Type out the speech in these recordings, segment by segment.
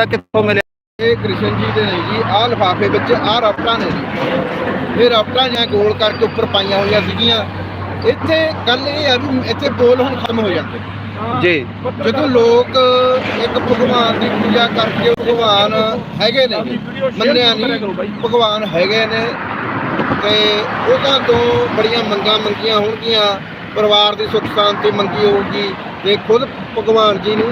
ਦਾ ਕਿੱਥੋਂ ਮਿਲਿਆ? ਇਹ ਕ੍ਰਿਸ਼ਨ ਜੀ ਦੇ ਨੇ ਜੀ ਆਹ ਲਿਫਾਫੇ ਵਿੱਚ ਆਹ ਰਫਟਾਂ ਨੇ ਜੀ। ਇਹ ਰਫਟਾਂ ਜਾਂ ਗੋਲ ਕਰਕੇ ਉੱਪਰ ਪਾਈਆਂ ਹੋਈਆਂ ਸੀਗੀਆਂ। ਇੱਥੇ ਗੱਲ ਇਹ ਆ ਵੀ ਇੱਥੇ ਬੋਲ ਹੁਣ ਖਤਮ ਹੋ ਜਾਂਦੇ ਜੀ। ਜਦੋਂ ਲੋਕ ਇੱਕ ਭਗਵਾਨ ਦੀ ਪੂਜਾ ਕਰਕੇ ਭਗਵਾਨ ਹੈਗੇ ਨੇ ਮੰਨਿਆ ਨਹੀਂ ਭਗਵਾਨ ਹੈਗੇ ਨੇ ਤੇ ਉਹਨਾਂ ਤੋਂ ਬੜੀਆਂ ਮੰਗਾਂ ਮੰਗੀਆਂ ਹੋਣਗੀਆਂ। ਪਰਿਵਾਰ ਦੀ ਸੁੱਖ ਸ਼ਾਂਤੀ ਮੰਗੀ ਹੋਊਗੀ ਤੇ ਖੁਦ ਭਗਵਾਨ ਜੀ ਨੂੰ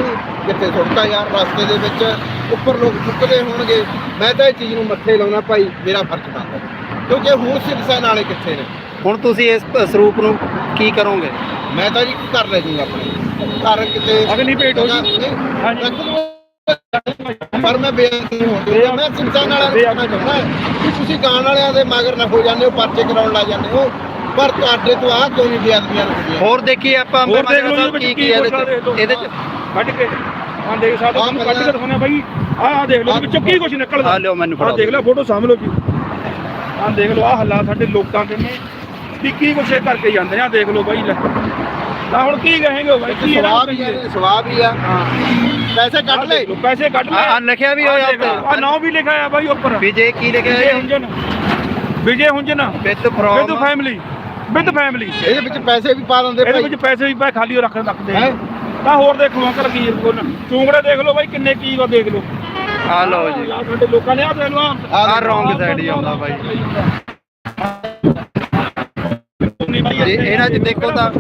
ਕਿੱਥੇ ਸੁੱਟਦਾ ਯਾਰ ਰਸਤੇ ਦੇ ਵਿੱਚ ਉੱਪਰ ਲੋਕ ਚੁੱਕਦੇ ਹੋਣਗੇ। ਮੈਂ ਤਾਂ ਇਹ ਚੀਜ਼ ਨੂੰ ਮੱਥੇ ਲਾਉਣਾ ਭਾਈ ਮੇਰਾ ਫਰਜ਼ ਬਣਦਾ। ਕਿਉਂਕਿ ਹੁਣ ਸਿਰਸਾ ਨਾਲੇ ਕਿੱਥੇ ਨੇ? ਹੁਣ ਤੁਸੀਂ ਇਸ ਸਰੂਪ ਨੂੰ ਕੀ ਕਰੋਗੇ? ਮੈਂ ਤਾਂ ਜੀ ਘਰ ਲੈ ਜੂਗਾ ਆਪਣੇ। ਘਰ ਕਿਤੇ ਅਗਨੀ ਭੇਟ ਹੋ ਜੀ। ਪਰ ਮੈਂ ਬੇਅਦਬੀ ਹੋਣ ਦਿੰਦਾ। ਮੈਂ ਸਿਰਸਾ ਨਾਲ ਚਾਹੁੰਦਾ ਕਿ ਤੁਸੀਂ ਗਾਣ ਵਾਲਿਆਂ ਦੇ ਮਗਰ ਨਾ ਹੋ ਜਾਂਦੇ ਹੋ ਪਰਚੇ ਕਰਾਉਣ ਲੱਗ ਜਾਂਦੇ ਹੋ। ਪਰ ਤੁਹਾਡੇ ਤੋਂ ਆਹ ਕਿਉਂ ਨਹੀਂ ਬੇਅਦਬੀਆਂ ਹੁੰਦੀਆਂ ਹੋਰ ਦੇਖੀਏ ਆਪਾਂ ਹੋਰ ਦੇਖ ਲਓ ਜੀ ਕੀ ਕੀ ਆ ਇਹਦੇ। ਚ। ਇਹਦੇ ਚ ਕੱਢ ਕੇ। ਆਹ ਦੇਖ ਸਕਦੇ ਤੁਹਾਨੂੰ ਕੱਢ ਕੇ ਦਿਖਾਉਣਾ ਬਾਈ। ਆਹ ਦੇਖ ਲਓ ਵਿੱਚੋਂ ਕੀ ਕੁਝ ਨਿਕਲਦਾ? ਆਹ ਲਿਓ ਮੈਨੂੰ ਆਹ ਫੜਾਓ। ਦੇਖ ਲਓ ਫੋਟੋ ਸਾਂਭ ਲਓ ਜੀ। ਆਹ ਦੇਖ ਲਓ ਆਹ ਹਾਲਾਤ ਸਾਡੇ ਲੋਕਾਂ ਦੇ ਨੇ ਵੀ ਕੀ ਕੁਛ ਇਹ ਕਰਕੇ ਜਾਂਦੇ ਨੇ। ਆਹ ਦੇਖ ਲਓ ਬਾਈ ਲੈ। ਤਾਂ ਹੁਣ ਕੀ ਕਹੇਂਗੇ ਬਾਈ? ਕੀ ਸਵਾਬ ਹੀ? ਆ ਸਵਾਬ ਹੀ ਆ। ਹਾਂ। ਪੈਸੇ ਕੱਢ ਲੈ ਪੈਸੇ ਕੱਢ ਲੈ ਆ ਆ ਲਿਖਿਆ ਵੀ ਹੋਇਆ ਉੱਤੇ ਆ ਨਾਮ ਵੀ ਲਿਖਿਆ ਆ ਬਾਈ ਉੱਪਰ। ਵਿਜੇ ਕੀ ਲਿਖਿਆ ਵਿਜੇ ਹੈ Hunjan. Vijay Hunjan. With with from family with family ਇਹਦੇ ਵਿੱਚ ਪੈਸੇ ਵੀ ਪਾ ਦਿੰਦੇ ਇਹਦੇ ਭਾਈ। ਵਿੱਚ ਪੈਸੇ ਵੀ ਪਾ ਖਾਲੀ ਰੱਖ ਰੱਖਦੇ। ਆ ਹੈਂ? ਤਾਂ ਹੋਰ ਦੇਖੋ ਅੰਕਲ ਕੀ ਕੋਲ ਚੂੰਗੜੇ ਦੇਖ ਲਓ ਬਾਈ ਕਿੰਨੇ ਕੀ ਵਾ ਦੇਖ ਲਓ। ਆ ਲਓ ਜੀ। ਆਹ ਸਾਡੇ ਲੋਕਾਂ ਨੇ ਆ ਦੇਖ ਲਓ ਆਹ ਆ ਰੌਂਗ ਸਾਈਡ ਹੀ ਆਉਂਦਾ ਬਾਈ। ਜੀ ਇਹਨਾਂ 'ਚ ਦੇਖੋ ਤਾਂ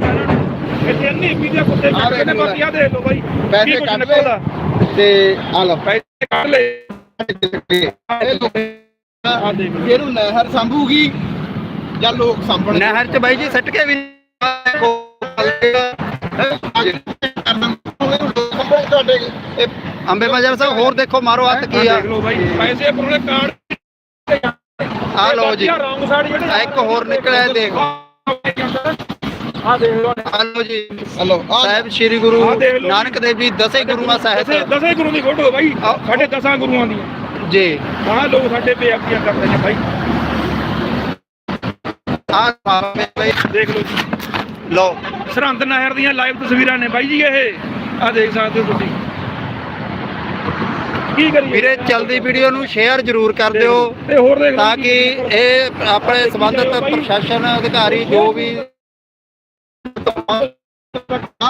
ਇੱਥੇ ਅੰਨੀ ਮੀਡੀਆ ਕੁੱਤੇ ਆਹ ਨੇ ਦੇਖ। ਲਓ ਬਾਕੀ ਆ ਦੇਖ ਲਓ ਬਾਈ ਕੀ ਪੈਸੇ ਕੁਛ ਕੱਢ ਨਿਕਲਦਾ? ਲੈ ਤੇ ਆ ਲਓ। ਪੈਸੇ ਕੱਢ ਲੈ ਇਹ ਲੋਕ ਆ ਦੇਖ ਲਓ। ਇਹਨੂੰ ਨਹਿਰ ਸੰਭੂਗੀ। ਜਾਂ ਲੋਕ ਸੰਭਣਗੇ ਨਹਿਰ 'ਚ ਬਾਈ ਜੀ ਸਿੱਟ ਕੇ ਵੀ ਦੇਖੋ ਤੁਹਾਡੇ ਇਹ ਅੰਬੇ ਮਾਜਰਾ ਸਾਹਿਬ ਹੋਰ ਦੇਖੋ ਮਾਰੋ ਹੱਥ ਕੀ ਆ। ਦੇਖ ਲਓ ਬਾਈ ਪੈਸੇ ਪਰੋਲੇ ਕਾਰਡ ਆ ਲਓ ਜੀ। ਆ ਇੱਕ ਹੋਰ ਨਿਕਲਿਆ ਦੇਖ ਆ ਦੇਖ ਲਓ ਆ ਲਓ ਜੀ। ਹਲੋ ਆ ਸਾਹਿਬ ਸ੍ਰੀ ਗੁਰੂ। ਨਾਨਕ ਦੇਵ ਜੀ ਦਸੇ ਗੁਰੂਆਂ ਸਾਹਿਬ ਦਸੇ ਗੁਰੂ ਦੀ ਫੋਟੋ ਬਾਈ। ਸਾਡੇ ਦਸਾਂ ਗੁਰੂਆਂ ਦੀਆਂ ਜੀ। ਆਹ ਲੋਕ ਸਾਡੇ ਬੇਅਦਬੀਆਂ ਕਰਦੇ ਨੇ ਬਾਈ। ਦੇਖ ਲਓ ਜੀ। ਲਓ। ਸਰਹੰਦ ਨਹਿਰ ਦੀਆਂ ਲਾਈਵ ਤਸਵੀਰਾਂ ਨੇ ਬਾਈ ਜੀ ਇਹ। ਆ ਦੇਖ ਸਕਦੇ ਹੋ ਤੁਸੀਂ। ਕੀ ਕਰੀਏ? ਵੀਰੇ ਚਲਦੀ ਵੀਡੀਓ ਨੂੰ ਸ਼ੇਅਰ ਜ਼ਰੂਰ ਕਰ ਦਿਓ ਤੇ ਹੋਰ ਦੇਖ ਲਓ ਤਾਂ। ਕਿ ਇਹ ਆਪਣੇ ਸੰਬੰਧਿਤ ਪ੍ਰਸ਼ਾਸਨ ਅਧਿਕਾਰੀ ਜੋ ਵੀ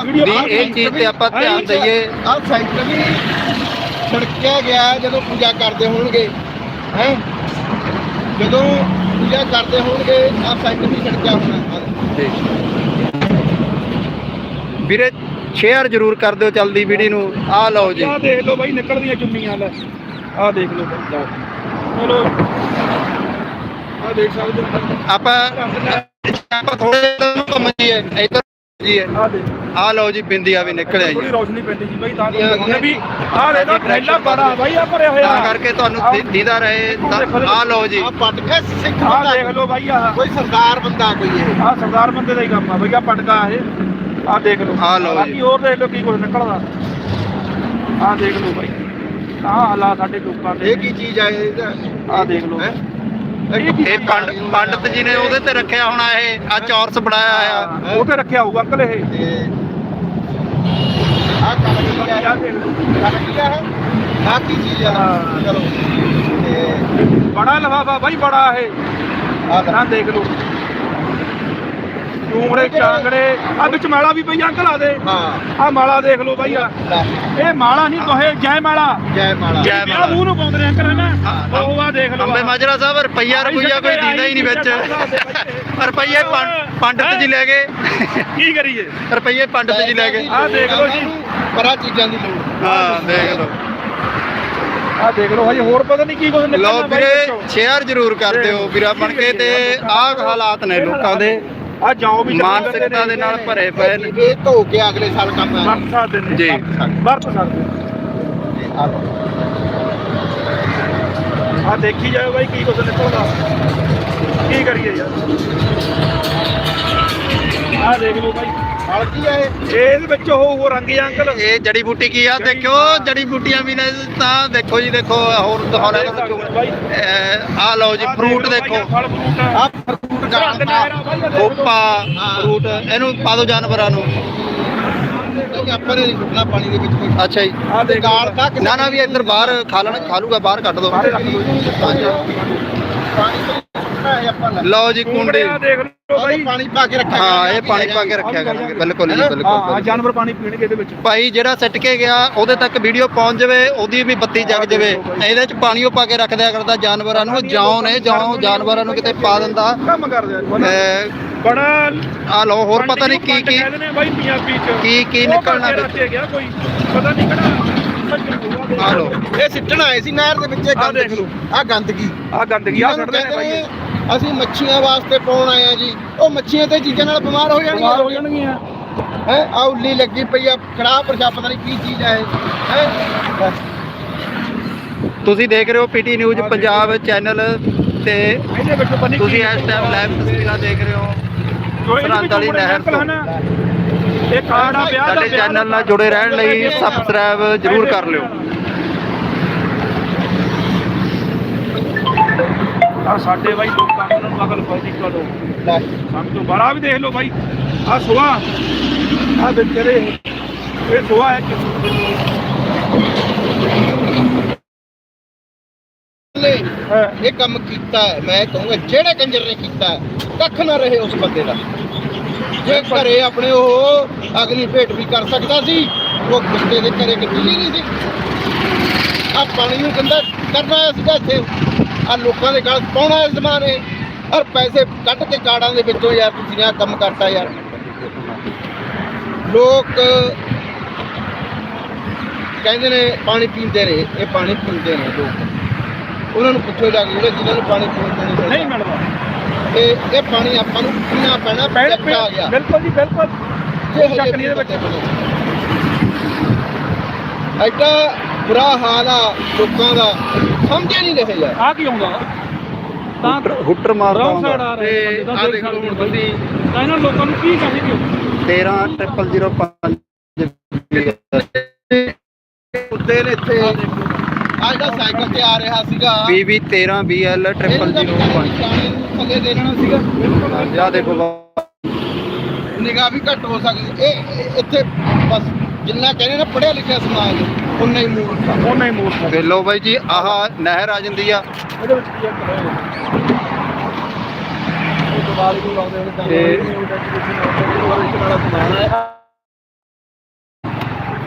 ਵੀ ਇਹ ਚੀਜ਼ ਤੇ ਆਪਾਂ ਧਿਆਨ ਦਈਏ। ਆ ਸੈਂਟਰ ਵੀ ਛੜਕਿਆ ਗਿਆ ਜਦੋਂ ਪੂਜਾ ਕਰਦੇ ਹੋਣਗੇ। ਹੈ? ਜਦੋਂ ਪੂਜਾ ਕਰਦੇ ਹੋਣਗੇ ਆ ਸੈਂਟਰ ਵੀ ਛੜਕਿਆ ਹੋਣਾ। ਵੀਰੇ ਸ਼ੇਅਰ ਜ਼ਰੂਰ ਕਰ ਦਿਓ ਚਲਦੀ ਵੀਡੀਓ ਨੂੰ। ਆ ਲਓ ਜੀ। ਆਹ ਦੇਖ ਲਓ ਬਾਈ ਨਿਕਲਦੀਆਂ ਚੁੰਨੀਆਂ ਲੈ। ਆਹ ਦੇਖ ਲਓ ਬਾਈ ਲਓ। ਚਲੋ। ਆਹ ਦੇਖ ਸਕਦੇ ਹੋ। ਆਪਾਂ ਆਪਾਂ ਥੋੜੇ ਨੂੰ ਘੁੰਮ ਜੀਏ ਇੱਧਰ ਆ ਲਓ ਜੀ ਬਿੰਦੀਆਂ ਵੀ ਨਿਕਲਿਆ ਥੋੜੀ ਜੀ। ਰੌਸ਼ਨੀ ਪੈਂਦੀ ਜੀ ਬਾਈ ਤਾਂ ਤੁਹਾਨੂੰ ਵੀ ਆਹ ਦੇਖੋ ਥੈਲਾ ਬੜਾ ਬਾਈ ਆ ਭਰਿਆ ਹੋਇਆ। ਤਾਂ ਕਰਕੇ ਤੁਹਾਨੂੰ ਦੀ- ਦੀਦਾ ਰਹੇ ਤਾਂ ਆ ਲਓ ਜੀ। ਆ ਪੱਟ ਕੇ ਸਿੱਖ ਦੇਖ ਲਓ ਬਾਈ ਆਹ। ਕੋਈ ਸਰਦਾਰ ਬੰਦਾ ਕੋਈ ਇਹ। ਆਹ ਸਰਦਾਰ ਬੰਦੇ ਦਾ ਹੀ ਕੰਮ ਆ ਬਈ ਆ ਪਟਕਾ ਇਹ। ਆਹ ਦੇਖ ਲਓ। ਆਹ ਲਓ ਜੀ। ਬਾਕੀ ਹੋਰ ਦੇਖ ਲਓ ਕੀ ਕੁਝ ਨਿਕਲਦਾ। ਆਹ ਦੇਖ ਲਓ ਬਾਈ। ਆਹ ਹਾਲਾਤ ਸਾਡੇ ਲੋਕਾਂ ਦੇ। ਇਹ ਕੀ ਚੀਜ਼ ਆ ਇਹਦਾ ਆਹ ਦੇਖ ਲਓ। ਹੈਂ? ਇਹ ਪੰਡ ਪੰਡਤ ਜੀ ਨੇ ਉਹਦੇ ਤੇ ਰੱਖਿਆ ਹੋਣਾ ਇਹ ਆ ਚੌਰਸ ਬਣਾਇਆ ਆ ਉਹ ਤੇ ਰੱਖਿਆ ਹੋਊਗਾ ਅੰਕਲ ਇਹ। ਆ? ਆ ਆ ਆ ਕੀ ਚੀਜ਼ ਆ। ਚਲੋ। ਬੜਾ ਲਫਾਫਾ ਬਾਈ ਬੜਾ ਇਹ। ਆ ਦੇਖ ਲਓ। ਚੂੰਗੜੇ ਚਾਂਗੜੇ ਆ ਵਿੱਚ ਮਾਲਾ ਵੀ ਪਈ ਅੰਕਲ ਆ ਦੇ। ਹਾਂ। ਆ ਮਾਲਾ ਦੇਖ ਲਓ ਬਾਈ ਆ। ਇਹ ਮਾਲਾ ਨਹੀਂ ਕਹੇ ਜੈ ਮਾਲਾ। ਜੈ ਮਾਲਾ। ਜੈ ਆ ਮੂੰਹ ਨੂੰ ਪਾਉਂਦੇ ਨੇ ਅੰਕਲ ਹਨਾ। ਉਹ ਆ ਦੇਖ ਲਓ ਅੰਬੇ ਮਾਜਰਾ ਸਾਹਿਬ ਰੁਪਈਆ ਰੁਪਈਆ ਕੋਈ ਦਿੰਦਾ ਹੀ ਨਹੀਂ ਵਿੱਚ। ਰੁਪਈਏ ਪੰਡ- ਪੰਡਤ ਜੀ ਲੈ ਗਏ। ਕੀ ਕਰੀਏ? ਰੁਪਈਏ ਪੰਡਤ ਜੀ ਲੈ ਗਏ। ਆਹ ਦੇਖ ਲਓ ਜੀ। ਪਰਾ ਚੀਜ਼ਾਂ ਦੀ ਲੋੜ ਹਾਂ ਦੇਖ ਲਓ। ਆ ਦੇਖ ਲਓ ਹਜੇ ਹੋਰ ਪਤਾ ਨਹੀਂ ਕੀ ਕੁਝ ਨਿਕਲਣਾ ਲਓ ਵੀਰੇ ਸ਼ੇਅਰ ਜ਼ਰੂਰ ਕਰ ਦਿਓ ਵੀਰਾ ਬਣ ਕੇ ਤੇ ਆਹ ਹਾਲਾਤ ਨੇ ਲੋਕਾਂ ਦੇ। ਆ ਜਾਓ ਵੀ ਮਾਨਸਿਕਤਾ ਦੇ ਨਾਲ ਭਰੇ ਪਏ ਨੇ। ਇਹ ਧੋ ਕੇ ਅਗਲੇ ਸਾਲ ਕੰਮ ਆ ਵਰਤ ਸਕਦੇ ਨੇ। ਜੀ। ਵਰਤ ਸਕਦੇ। ਆ ਦੇਖੀ ਜਾਓ ਬਾਈ ਕੀ ਕੁਝ ਨਿਕਲਦਾ। ਕੀ ਕਰੀਏ ਯਾਰ? ਆ ਦੇਖ ਲਓ ਬਾਈ। ਹਲਦੀ ਆ ਇਹ? ਇਹਦੇ ਵਿੱਚ ਉਹ ਉਹ ਰੰਗ ਜਾਂ ਅੰਕਲ। ਇਹ ਜੜੀ ਬੂਟੀ ਕੀ ਆ? ਦੇਖਿਓ ਜੜੀ ਬੂਟੀਆਂ ਵੀ ਨੇ ਤਾਂ ਦੇਖੋ ਜੀ ਦੇਖੋ ਹੋਰ ਦਿਖਾਉਣਾ ਤੁਹਾਨੂੰ ਆ ਲਓ ਜੀ ਫਰੂਟ ਦੇਖੋ ਆ ਫਰੂਟ। ਗਾਣਾ। ਕੋਪਾ ਫਰੂਟ ਇਹਨੂੰ ਪਾ ਦਿਓ ਜਾਨਵਰਾਂ ਨੂੰ। ਆਪਾਂ ਨੇ ਸੁੱਟਣਾ ਪਾਣੀ ਦੇ ਵਿੱਚ ਕੋਈ ਅੱਛਾ ਜੀ। ਆ ਦੇਖ ਨਾ ਨਾ ਵੀ ਇੱਧਰ ਬਾਹਰ ਖਾ ਲੈਣ ਖਾ ਲੂਗਾ ਬਾਹਰ ਕੱਢ ਦੋ। ਪਾਣੀ। ਲਓ ਜੀ ਕੁੰਡੇ। ਦੇਖ ਲਓ ਬਾਈ। ਪਾਣੀ ਪਾ ਕੇ ਰੱਖਿਆ ਹਾਂ ਇਹ ਪਾਣੀ ਪਾ ਕੇ ਰੱਖਿਆ ਕਰਾਂਗੇ ਬਿਲਕੁਲ ਜੀ ਹਾਂ ਬਿਲਕੁਲ। ਜਾਨਵਰ ਪਾਣੀ ਪੀਣਗੇ ਇਹਦੇ ਵਿੱਚ। ਭਾਈ ਜਿਹੜਾ ਸਿੱਟ ਕੇ ਗਿਆ ਉਹਦੇ ਤੱਕ ਵੀਡੀਓ ਪਹੁੰਚ ਜਾਵੇ ਉਹਦੀ ਵੀ ਬੱਤੀ ਜਗ ਜਾਵੇ। ਇਹਦੇ ਚ ਪਾਣੀ ਉਹ ਪਾ ਕੇ ਰੱਖ ਦਿਆ ਕਰਦਾ ਜਾਨਵਰਾਂ ਨੂੰ ਜਿਉਂ ਨੇ ਜਿਉਂ ਜਾਨਵਰਾਂ ਨੂੰ ਕਿਤੇ ਪਾ ਦਿੰਦਾ। ਕੰਮ ਕਰਦੇ ਆ ਬੜਾ ਆ ਲਓ ਹੋਰ ਪਤਾ ਨਹੀਂ ਕੀ ਕੀ ਕਹਿੰਦੇ ਨੇ ਬਾਈ ਪੰਜਾਬੀ ਚ। ਕੀ ਕੀ ਨਿਕਲਣਾ ਵਿੱਚ ਗਿਆ ਕੋਈ। ਪਤਾ ਨਹੀਂ ਕਿਹੜਾ ਆ ਲਓ। ਇਹ ਸਿੱਟਣ ਆਏ ਸੀ ਨਹਿਰ ਦੇ ਵਿੱਚ ਇਹ ਆਹ ਦੇਖ ਗੰਦਗੀ ਲਓ। ਆ ਗੰਦਗੀ। ਆ ਗੰਦਗੀ ਆ ਇਹਨਾਂ ਨੂੰ ਛੱਡਦੇ ਨੇ ਕਹਿੰਦੇ ਬਾਈ। ਨੇ, ਅਸੀਂ ਮੱਛੀਆਂ ਵਾਸਤੇ ਪਾਉਣ ਆਏ ਆ ਜੀ। ਉਹ ਮੱਛੀਆਂ ਤੇ ਚੀਜ਼ਾਂ ਨਾਲ ਬਿਮਾਰ ਹੋ ਜਾਣਗੀਆਂ। ਬਿਮਾਰ ਹੋ ਜਾਣਗੀਆਂ। ਹੈ ਆ ਉੱਲੀ ਲੱਗੀ ਪਈ ਆ ਕੜਾਹ ਪ੍ਰਸ਼ਾ ਪਤਾ ਨਹੀਂ ਕੀ ਚੀਜ਼ ਆ ਇਹ। ਹੈ। ਤੁਸੀਂ ਦੇਖ ਰਹੇ ਹੋ ਪੀਟੀ ਨਿਊਜ਼ ਪੰਜਾਬ ਚੈਨਲ ਤੇ ਤੁਸੀਂ ਇਸ ਟਾਈਮ ਲਾਈਵ ਤਸਵੀਰਾਂ ਦੇਖ ਰਹੇ ਹੋ। ਸਰਹੰਦ ਵਾਲੀ ਨਹਿਰ ਤੋਂ। ਇਹ ਕਾਰਡ ਆ ਵਿਆਹ ਦਾ ਸਾਡੇ ਚੈਨਲ ਨਾਲ ਜੁੜੇ ਰਹਿਣ ਲਈ ਸਬਸਕ੍ਰਾਈਬ ਜਰੂਰ ਕਰ ਲਿਓ। ਆ ਸਾਡੇ ਬਾਈ ਲੋਕਾਂ ਨੂੰ ਉਹਨਾਂ ਨੂੰ ਅਕਲ ਪੈਦੀ ਕਰੋ ਸਾਨੂੰ ਤੋਂ ਵੀ ਦੇਖ ਲਓ ਬਾਈ। ਆ ਸੁਆ। ਆ ਵਿਚਰੇ ਇਹ ਸੁਆ ਹੈ ਹਾਂ। ਇਹ ਕੰਮ ਕੀਤਾ ਮੈਂ ਕਹੂੰਗਾ ਜਿਹੜੇ ਕੰਜਰ ਨੇ ਕੀਤਾ ਕੱਖ ਨਾ ਰਹੇ ਉਸ ਬੰਦੇ ਦਾ। ਜੇ ਘਰੇ ਆਪਣੇ ਉਹ ਅਗਨੀ ਭੇਟ ਵੀ ਕਰ ਸਕਦਾ ਸੀ ਉਹ ਗੁੱਸੇ ਦੇ ਘਰੇ ਕਿੱਥੇ ਨਹੀਂ ਸੀ। ਆ ਪਾਣੀ ਨੂੰ ਗੰਦਾ ਕਰਨਾ ਸੀਗਾ ਇੱਥੇ। ਆ ਲੋਕਾਂ ਦੇ ਗਲ ਪਾਉਣਾ ਇਸ ਜ਼ਮਾਨੇ? ਔਰ ਪੈਸੇ ਕੱਢ ਕੇ ਕਾੜਾਂ ਦੇ ਵਿੱਚੋਂ ਯਾਰ ਤੁਸੀਂ ਆਹ ਕੰਮ ਕਰਤਾ ਯਾਰ। ਲੋਕ ਕਹਿੰਦੇ ਨੇ ਪਾਣੀ ਪੀਂਦੇ ਨੇ ਇਹ ਪਾਣੀ ਪੀਂਦੇ ਨੇ ਲੋਕ। ਉਹਨਾਂ ਨੂੰ ਪੁੱਛੋ ਜਾ ਕੇ ਜਿਹੜੇ ਜਿਨ੍ਹਾਂ ਨੂੰ ਪਾਣੀ ਪੀਣ ਨੂੰ ਨਹੀਂ ਮਿਲਦਾ ਤੇ ਇਹ ਪਾਣੀ ਆਪਾਂ ਨੂੰ ਪੀਣਾ ਪੈਣਾ ਪੈਣਾ ਆ ਗਿਆ। ਬਿਲਕੁਲ ਜੀ ਬਿਲਕੁਲ। ਹਜੇ ਚੱਕ ਨਹੀਂ ਇਹਦੇ ਵਿੱਚ। ਐਡਾ ਬੁਰਾ ਹਾਲ ਆ ਲੋਕਾਂ ਦਾ। ਸਮਝੇ ਨਹੀਂ ਰਹੇ ਯਾਰ ਆ ਕੀ ਆਉਂਦਾ ਤਾਂ ਹੁੱਟਰ ਮਾਰਦਾ ਰੌਂਗ ਸਾਈਡ ਹੁੰਦਾ ਆ ਰਿਹਾ ਤੇ ਆ ਦੇਖ ਹੁਣ ਤੁਸੀਂ। ਤਾਂ ਇਹਨਾਂ ਲੋਕਾਂ ਨੂੰ ਕੀ ਕਹੇਗੇ? 13 ਉੱਤੇ ਨੇ ਇੱਥੇ। ਆ ਜਿਹੜਾ ਸਾਈਕਲ ਤੇ ਆ ਰਿਹਾ ਸੀਗਾ। BB 13 BL ਇਹਨੂੰ ਤਾਂ 0005 ਜਾਣੇ ਨੂੰ ਥੱਲੇ ਦੇ ਦੇਣਾ ਸੀਗਾ। ਆ ਦੇਖੋ ਨਿਗਾਹ ਵੀ ਘੱਟ ਹੋ ਸਕਦੀ। ਇਹ ਇੱਥੇ ਬਸ ਜਿੰਨਾ ਕਹਿੰਦੇ ਨਾ ਪੜਿਆ ਲਿਖਿਆ ਸਮਾਜ ਉਨਾ ਹੀ ਮੂਰਖ ਆ। ਉਹ ਨਹੀਂ ਮੂਰਖ ਤੇ ਲਓ ਬਾਈ ਜੀ ਆਹ ਨਹਿਰ ਆ ਜਾਂਦੀ ਆ। ਇਹਦੇ ਵਿੱਚ ਕੀ ਕਰਾਂਗੇ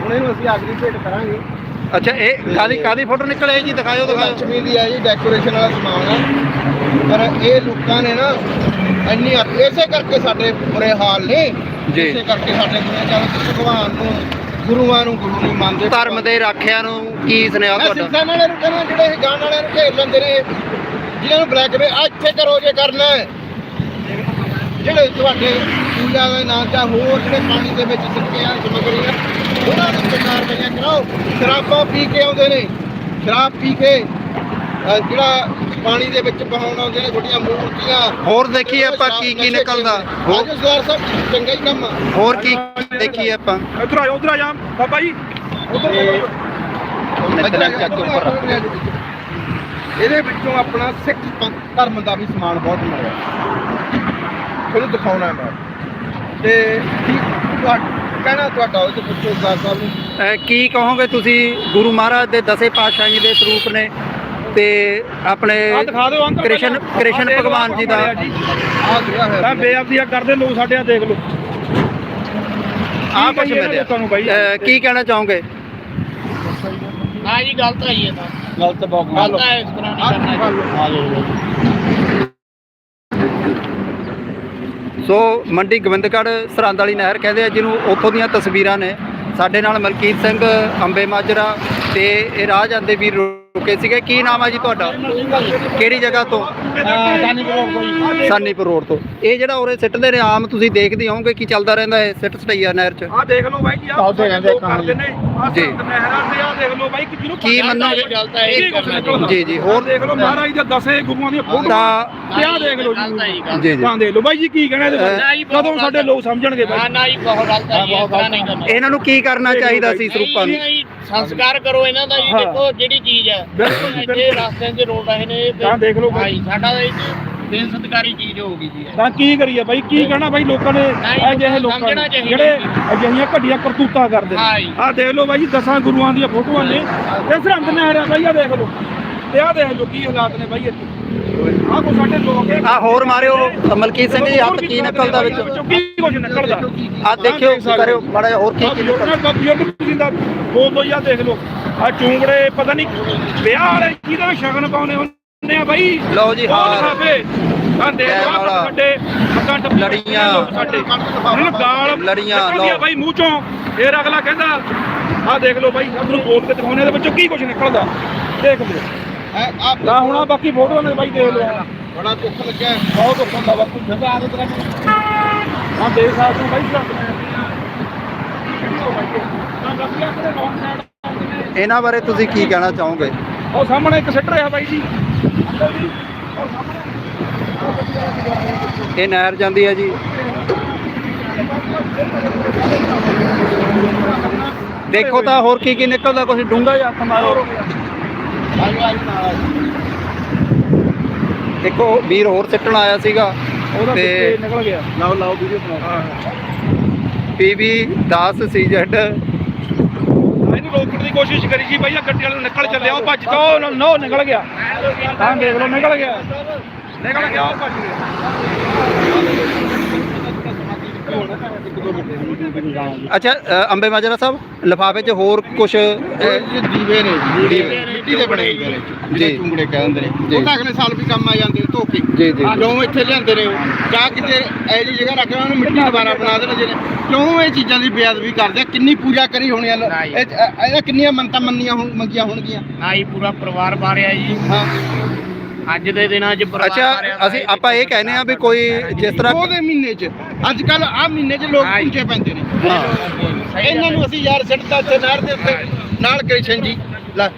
ਹੁਣ ਇਹਨੂੰ ਅਸੀਂ ਅਗਲੀ ਭੇਟ ਕਰਾਂਗੇ। ਅੱਛਾ ਇਹ ਕਾਦੀ ਕਾਦੀ ਫੋਟੋ ਨਿਕਲੇ ਜੀ? ਦਿਖਾਇਓ ਦਿਖਾਇਓ। ਲక్ష్ਮੀ ਦੀ ਆ ਜੀ ਡੈਕੋਰੇਸ਼ਨ ਵਾਲਾ ਸਮਾਨ ਆ। ਪਰ ਇਹ ਲੋਕਾਂ ਨੇ ਨਾ ਇੰਨੀ ਇਸੇ ਕਰਕੇ ਸਾਡੇ ਬੁਰੇ ਹਾਲ ਨੇ। ਜੀ। ਇਸੇ ਕਰਕੇ ਸਾਡੇ ਬੁਰੇ ਹਾਲ ਭਗਵਾਨ ਨੂੰ ਗੁਰੂਆਂ ਨੂੰ ਗੁਰੂ ਨਹੀਂ ਮੰਨਦੇ। ਧਰਮ ਦੇ ਰਾਖਿਆਂ ਨੂੰ ਕੀ ਸੁਨੇਹਾ ਮੈਂ ਤੁਹਾਡਾ? ਸਿੱਖਾਂ ਵਾਲੇ ਨੂੰ ਕਹਿੰਦਾ ਜਿਹੜੇ ਇਹ ਗਾਣ ਵਾਲਿਆਂ ਨੂੰ ਘੇਰ ਲੈਂਦੇ ਨੇ ਜਿਹਨਾਂ ਨੂੰ ਬਲੈਕ ਵੇ ਆ ਇੱਥੇ ਕਰੋ ਜੇ ਕਰਨਾ ਹੈ। ਜਿਹੜੇ ਤੁਹਾਡੇ ਪੂਜਾ ਦੇ ਨਾਂ ਤੇ ਹੋਰ ਜਿਹੜੇ ਪਾਣੀ ਦੇ ਵਿੱਚ ਸਿੱਕੇ ਆ ਸਮਗਰੀਆਂ ਉਹਨਾਂ ਨੂੰ ਸਰਕਾਰ ਬਈਆਂ ਕਰਾਓ। ਸ਼ਰਾਬਾਂ ਪੀ ਕੇ ਆਉਂਦੇ ਨੇ। ਸ਼ਰਾਬ ਪੀ ਕੇ ਜਿਹੜਾ ਪਾਣੀ ਦੇ ਵਿੱਚ ਬਹਾਉਣ ਆਉਂਦੇ ਨੇ ਛੋਟੀਆਂ ਮੂਰਤੀਆਂ। ਹੋਰ ਦੇਖੀਏ ਆਪਾਂ ਕੀ ਕੀ ਨਿਕਲਦਾ। ਹੋਰ ਸਰਦਾਰ ਸਾਹਿਬ ਚੰਗਾ ਹੀ ਕੰਮ ਆ। ਹੋਰ ਕੀ ਦੇਖੀਏ ਆਪਾਂ। ਇਧਰ ਆਓ ਉਧਰ ਆ ਜਾ। ਬਾਬਾ ਜੀ। ਉਧਰ ਇਹਦੇ ਵਿੱਚੋਂ। ਆਪਣਾ ਸਿੱਖ ਪੰਥ ਧਰਮ ਦਾ ਵੀ ਸਮਾਨ ਬਹੁਤ ਮਿਲਿਆ। ਤੁਹਾਨੂੰ ਦਿਖਾਉਣਾ ਮੈਂ। ਤੇ ਕੀ ਤੁਹਾ- ਕਹਿਣਾ ਤੁਹਾਡਾ ਉਹ ਤੇ ਪੁੱਛੋ ਸਰਦਾਰ ਸਾਹਿਬ ਨੂੰ। ਅਹ ਕੀ ਕਹੋਗੇ ਤੁਸੀਂ? ਗੁਰੂ ਮਹਾਰਾਜ ਦੇ ਦਸੇ ਪਾਤਸ਼ਾਹੀ ਦੇ ਸਰੂਪ ਨੇ ਤੇ ਆਪਣੇ ਆ ਦਿਖਾ ਦਿਓ ਅੰਕਲ ਕ੍ਰਿਸ਼ਨ ਪਹਿਲਾਂ। ਕ੍ਰਿਸ਼ਨ ਆਹ ਦੇਖ ਲਓ ਭਗਵਾਨ ਜੀ ਦਾ। ਆ ਤਾਂ ਹੋਇਆ ਬੇਅਬਦੀਆਂ ਕਰਦੇ ਲੋਕ ਸਾਡੇ ਆ ਦੇਖ ਲਓ। ਕੀ ਕੁਝ ਕਹੀਏ ਮਿਲਿਆ। ਲੋਕਾਂ ਨੂੰ ਬਾਈ? ਅਹ ਕੀ ਕਹਿਣਾ ਚਾਹੋਗੇ? ਹਾਂ ਜੀ ਗਲਤ ਹੈ ਜੀ ਇਹ ਤਾਂ ਗਲਤ ਬਾਕ ਗਲਤ ਹੈ ਇਸ ਤਰ੍ਹਾਂ ਨਹੀਂ ਕਰਨਾ ਜੀ। ਸੋ ਮੰਡੀ ਗੋਬਿੰਦਗੜ੍ਹ ਸਰਹੰਦ ਵਾਲੀ ਨਹਿਰ ਕਹਿੰਦੇ ਆ, ਜਿਹਨੂੰ ਉੱਥੋਂ ਦੀਆਂ ਤਸਵੀਰਾਂ ਨੇ। ਸਾਡੇ ਨਾਲ ਮਲਕੀਤ ਸਿੰਘ, ਅੰਬੇ ਮਾਜਰਾ ਤੇ ਇਹ ਰਾਹ ਜਾਂਦੇ ਵੀਰ ਰੁਕੇ ਸੀਗੇ। ਕੀ ਨਾਮ ਆ ਜੀ ਤੁਹਾਡਾ? ਕਿਹੜੀ ਜਗ੍ਹਾ ਤੋਂ? ਸਾਨੀਪੁਰ ਰੋਡ ਤੋਂ। ਇਹ ਜਿਹੜਾ ਉਰੇ ਸਿੱਟਦੇ ਨੇ ਆਮ ਤੁਸੀਂ ਦੇਖਦੇ ਹੋਵੋਗੇ ਕੀ ਚੱਲਦਾ ਰਹਿੰਦਾ ਹੈ ਸਿੱਟ ਸਟਈਆ ਨਹਿਰ 'ਚ। ਆ ਦੇਖ ਲਓ ਬਾਈ ਜੀ ਆ ਚੱਲਦੇ ਰਹਿੰਦੇ ਲੋਕ ਕਰਦੇ ਨੇ। ਜੀ। ਨਹਿਰਾਂ ਤੇ ਆ ਦੇਖ ਲਓ ਬਾਈ ਕਿ ਜਿਹਨੂੰ ਕੀ ਮੰਨੋਗੇ ਜੀ ਜੀ ਹੋਰ ਦੇਖ ਲਓ ਮਹਾਰਾਜ ਦੇ ਦਸੇ ਗੁਰੂਆਂ ਦੀਆਂ ਫੋਟੋਆਂ। ਤਾਂ ਤੇ ਆ ਦੇਖ ਲਓ ਜੀ। ਤਾਂ ਦੇਖ ਲਓ ਬਾਈ ਜੀ ਕੀ ਕਹਿਣਾ ਇਹਦੇ ਕਦੋਂ ਸਾਡੇ ਲੋਕ ਸਮਝਣਗੇ ਹਾਂ ਬਾਈ। ਨਾ ਜੀ ਬਹੁਤ ਗਲਤ ਹੈ ਇਹਨਾਂ ਨੂੰ ਕੀ ਕਰਨਾ ਚਾਹੀਦਾ ਸੀ ਸਰੂਪਾਂ ਨੂੰ? ਸੰਸਕਾਰ ਕਰੋ ਇਹਨਾਂ ਦਾ ਜੀ। ਦੇਖੋ ਜਿਹੜੀ ਚੀਜ਼ ਹੈ। ਬਿਲਕੁਲ ਜੀ। ਰਸਤੇ 'ਚ ਰੋਡ ਰਹੇ ਨੇ ਤੇ- ਤਾਂ ਦੇਖ ਲਓ ਬਾਈ। ਸਾਡਾ ਇਹ 'ਚ ਬੇਸਤਕਾਰੀ ਚੀਜ਼ ਹੋ ਗਈ ਜੀ ਇਹ। ਤਾਂ ਕੀ ਕਰੀਏ ਬਾਈ ਕੀ ਕਹਿਣਾ ਬਾਈ ਲੋਕਾਂ ਨੇ? ਨਹੀਂ, ਅਜਿਹੇ ਲੋਕਾਂ ਨੇ ਜਿਹੜੇ। ਅਜਿਹੀਆਂ ਘੱਡੀਆਂ ਕਰਤੂਤਾਂ ਕਰਦੇ ਨੇ। ਆਹ ਦੇਖ ਲਓ ਬਾਈ ਦਸਾਂ ਗੁਰੂਆਂ ਦੀਆਂ ਫੋਟੋਆਂ ਨੇ। ਤੇ ਸਰਹੰਦ ਨੇ ਆ ਬਾਈ ਆਹ ਦੇਖ ਲਓ। ਤੇ ਆਹ ਦੇਖ ਲਓ ਕੀ ਹਾਲਾਤ ਨੇ ਬਾਈ ਇੱਥੇ। ਆਹ ਕੋ ਸਾਡੇ ਲੋਕ ਇਹ- ਆ ਹੋਰ ਮਾਰਿਓ। ਮਲਕੀਤ ਸਿੰਘ ਜੀ ਹੱਥ ਕੀ ਨਿਕਲਦਾ ਵਿੱਚੋਂ? ਕੀ ਕੁਝ ਨਿਕਲਦਾ? ਆ ਦੇਖਿਓ ਕਰਿਓ ਮਾੜਾ ਜਿਹਾ ਹੋਰ ਕੀ ਕੀ ਨਿਕਲਦਾ? ਬਜ਼ੁਰਗ ਤੁਸੀਂ ਦਾ ਬੋਲ ਦੋ ਜਾਂ ਦੇਖ ਲਓ। ਆ ਚੂੰਗੜੇ ਪਤਾ ਨਹੀਂ ਵਿਆਹ ਵਾਲੇ ਕਿਹਦਾ ਸ਼ਗਨ ਪਾਉਣੇ ਹੁੰਦੇ ਆ ਬਾਈ। ਲਓ ਜੀ, ਹਾਰ। ਹਾਂ ਦੇ ਟੈਮ ਵਾਲਾ। ਸਾਡੇ ਮੱਕਾਂ ਟੱਪ ਲੜੀਆਂ। ਸਾਡੇ। ਇਹਨਾਂ ਨੂੰ ਗਾਲ ਲੜੀਆਂ, ਨਿਕਲਦੀ ਆ ਲਓ। ਬਾਈ ਮੂੰਹ ਚੋਂ। ਫੇਰ ਅਗਲਾ ਕਹਿੰਦਾ ਆ ਦੇਖ ਲਓ ਬਾਈ ਅੰਦਰੋਂ ਬੋਲ ਕੇ ਦਿਖਾਉਣੇ ਦੇ ਵਿੱਚੋਂ ਕੀ ਕੁਝ ਨਿਕਲਦਾ। ਦੇਖ ਲਓ। ਆ ਤਾਂ ਹੁਣ ਆ ਬਾਕੀ ਫੋਟੋਆਂ ਨੇ ਬਾਈ ਦੇਖ ਲਓ ਬੜਾ ਦੁੱਖ ਲੱਗਿਆ। ਬਹੁਤ ਹੁੰਦਾ ਬਾਪੂ ਆਦਤ ਰੱਖ ਹਾਂ ਨੂੰ ਬਾਈ ਇਹਨਾਂ ਬਾਰੇ ਤੁਸੀਂ ਕੀ ਕਹਿਣਾ ਚਾਹੋਗੇ? ਉਹ ਸਾਹਮਣੇ ਇੱਕ ਸਿੱਟ ਰਿਹਾ ਬਾਈ ਜੀ। ਇਹ ਨਹਿਰ ਜਾਂਦੀ ਹੈ ਜੀ। ਦੇਖੋ ਤਾਂ ਹੋਰ ਕੀ ਕੀ ਨਿਕਲਦਾ ਕੁਝ ਡੂੰਗਾ ਜਾਂ ਹੱਥ ਮਾਰੋ। ਦੇਖੋ ਵੀਰ ਹੋਰ ਸਿੱਟਣ ਆਇਆ ਸੀਗਾ ਉਹਦਾ ਤੇ ਨਿਕਲ ਗਿਆ। ਲਾਓ ਲਾਓ ਵੀਡੀਓ ਹਾਂ ਪੀਵੀ 10 ਸੀਜ਼ਡ ਰੋਕਣ ਦੀ ਕੋਸ਼ਿਸ਼ ਕਰੀ ਸੀ, ਬਾਈ ਆ ਗੱਡੀ ਵਾਲੇ ਨਿਕਲ ਚੱਲਿਆ, ਉਹ ਭੱਜ ਤਾ ਉਹ ਨੋ ਨਿਕਲ ਗਿਆ। ਹਾਂ ਦੇਖ ਲਓ, ਨਿਕਲ ਗਿਆ। ਨਿਕਲ ਗਿਆ, ਉਹ ਭੱਜ ਗਿਆ। ਅੱਛਾ ਅ, ਅੰਬੇ ਮਾਜਰਾ ਸਾਹਿਬ ਲਿਫਾਫੇ 'ਚ ਹੋਰ ਕੁਝ ਇਹ ਦੀਵੇ ਨੇ ਜੀ ਦੀਵੇ ਮਿੱਟੀ ਦੇ ਬਣੇ ਹੋਏ ਨੇ। ਜੀ। ਜਿਹੜੇ ਚੁੰਗੜੇ ਕਹਿੰਦੇ ਨੇ। ਜੀ। ਉਹ ਤਾਂ ਅਗਲੇ ਸਾਲ ਵੀ ਕੰਮ ਆ ਜਾਂਦੇ ਧੋ ਕੇ ਜੀ, ਜੀ, ਜੀ। ਕਿਉਂ ਇੱਥੇ ਲਿਆਂਦੇ ਨੇ ਉਹ? ਜਾਂ ਕਿਤੇ ਐ ਜੀ ਜਗ੍ਹਾ ਰੱਖ ਉਹਨੂੰ ਮਿੱਟੀ ਦੁਬਾਰਾ ਬਣਾ ਦੇਣ ਜਿਹੜੇ ਕਿਉਂ ਇਹ ਚੀਜ਼ਾਂ ਦੀ ਬੇਅਦਬੀ ਕਰਦੇ ਆ? ਕਿੰਨੀ ਪੂਜਾ ਕਰੀ ਹੋਣੀ ਆ। ਇਹ ਇਹਦਾ ਕਿੰਨੀਆਂ ਮੰਨਤਾਂ ਮੰਨੀਆਂ ਹੋਣ ਮੰਗੀਆਂ ਹੋਣਗੀਆਂ? ਨਾ ਹੀ ਪੂਰਾ ਪਰਿਵਾਰ ਬਾਰਿਆ ਜੀ। ਹਾਂ। ਅੱਜ ਦੇ ਦਿਨਾਂ 'ਚ ਪਰਿਵਾਰ ਅੱਛਾ ਅਸੀਂ ਆਪਾਂ ਇਹ ਕਹਿੰਦੇ ਆ ਵੀ ਕੋਈ ਜਿਸ ਤਰ੍ਹਾਂ ਉਹਦੇ ਮਹੀਨੇ 'ਚ। ਅੱਜ ਕੱਲ ਆ ਮਹੀਨੇ 'ਚ ਲੋਕ। ਪੁੰਜੇ ਪੈਂਦੇ ਨੇ। ਹਾਂ। ਸਹੀ ਇਹਨਾਂ ਨੂੰ ਅਸੀਂ ਯਾਰ ਸਿੱਟਦਾ ਉੱਥੇ ਨਹਿਰ ਦੇ ਉੱਤੇ। ਨਾਲ ਕ੍ਰਿਸ਼ਨ ਜੀ ਲੈ।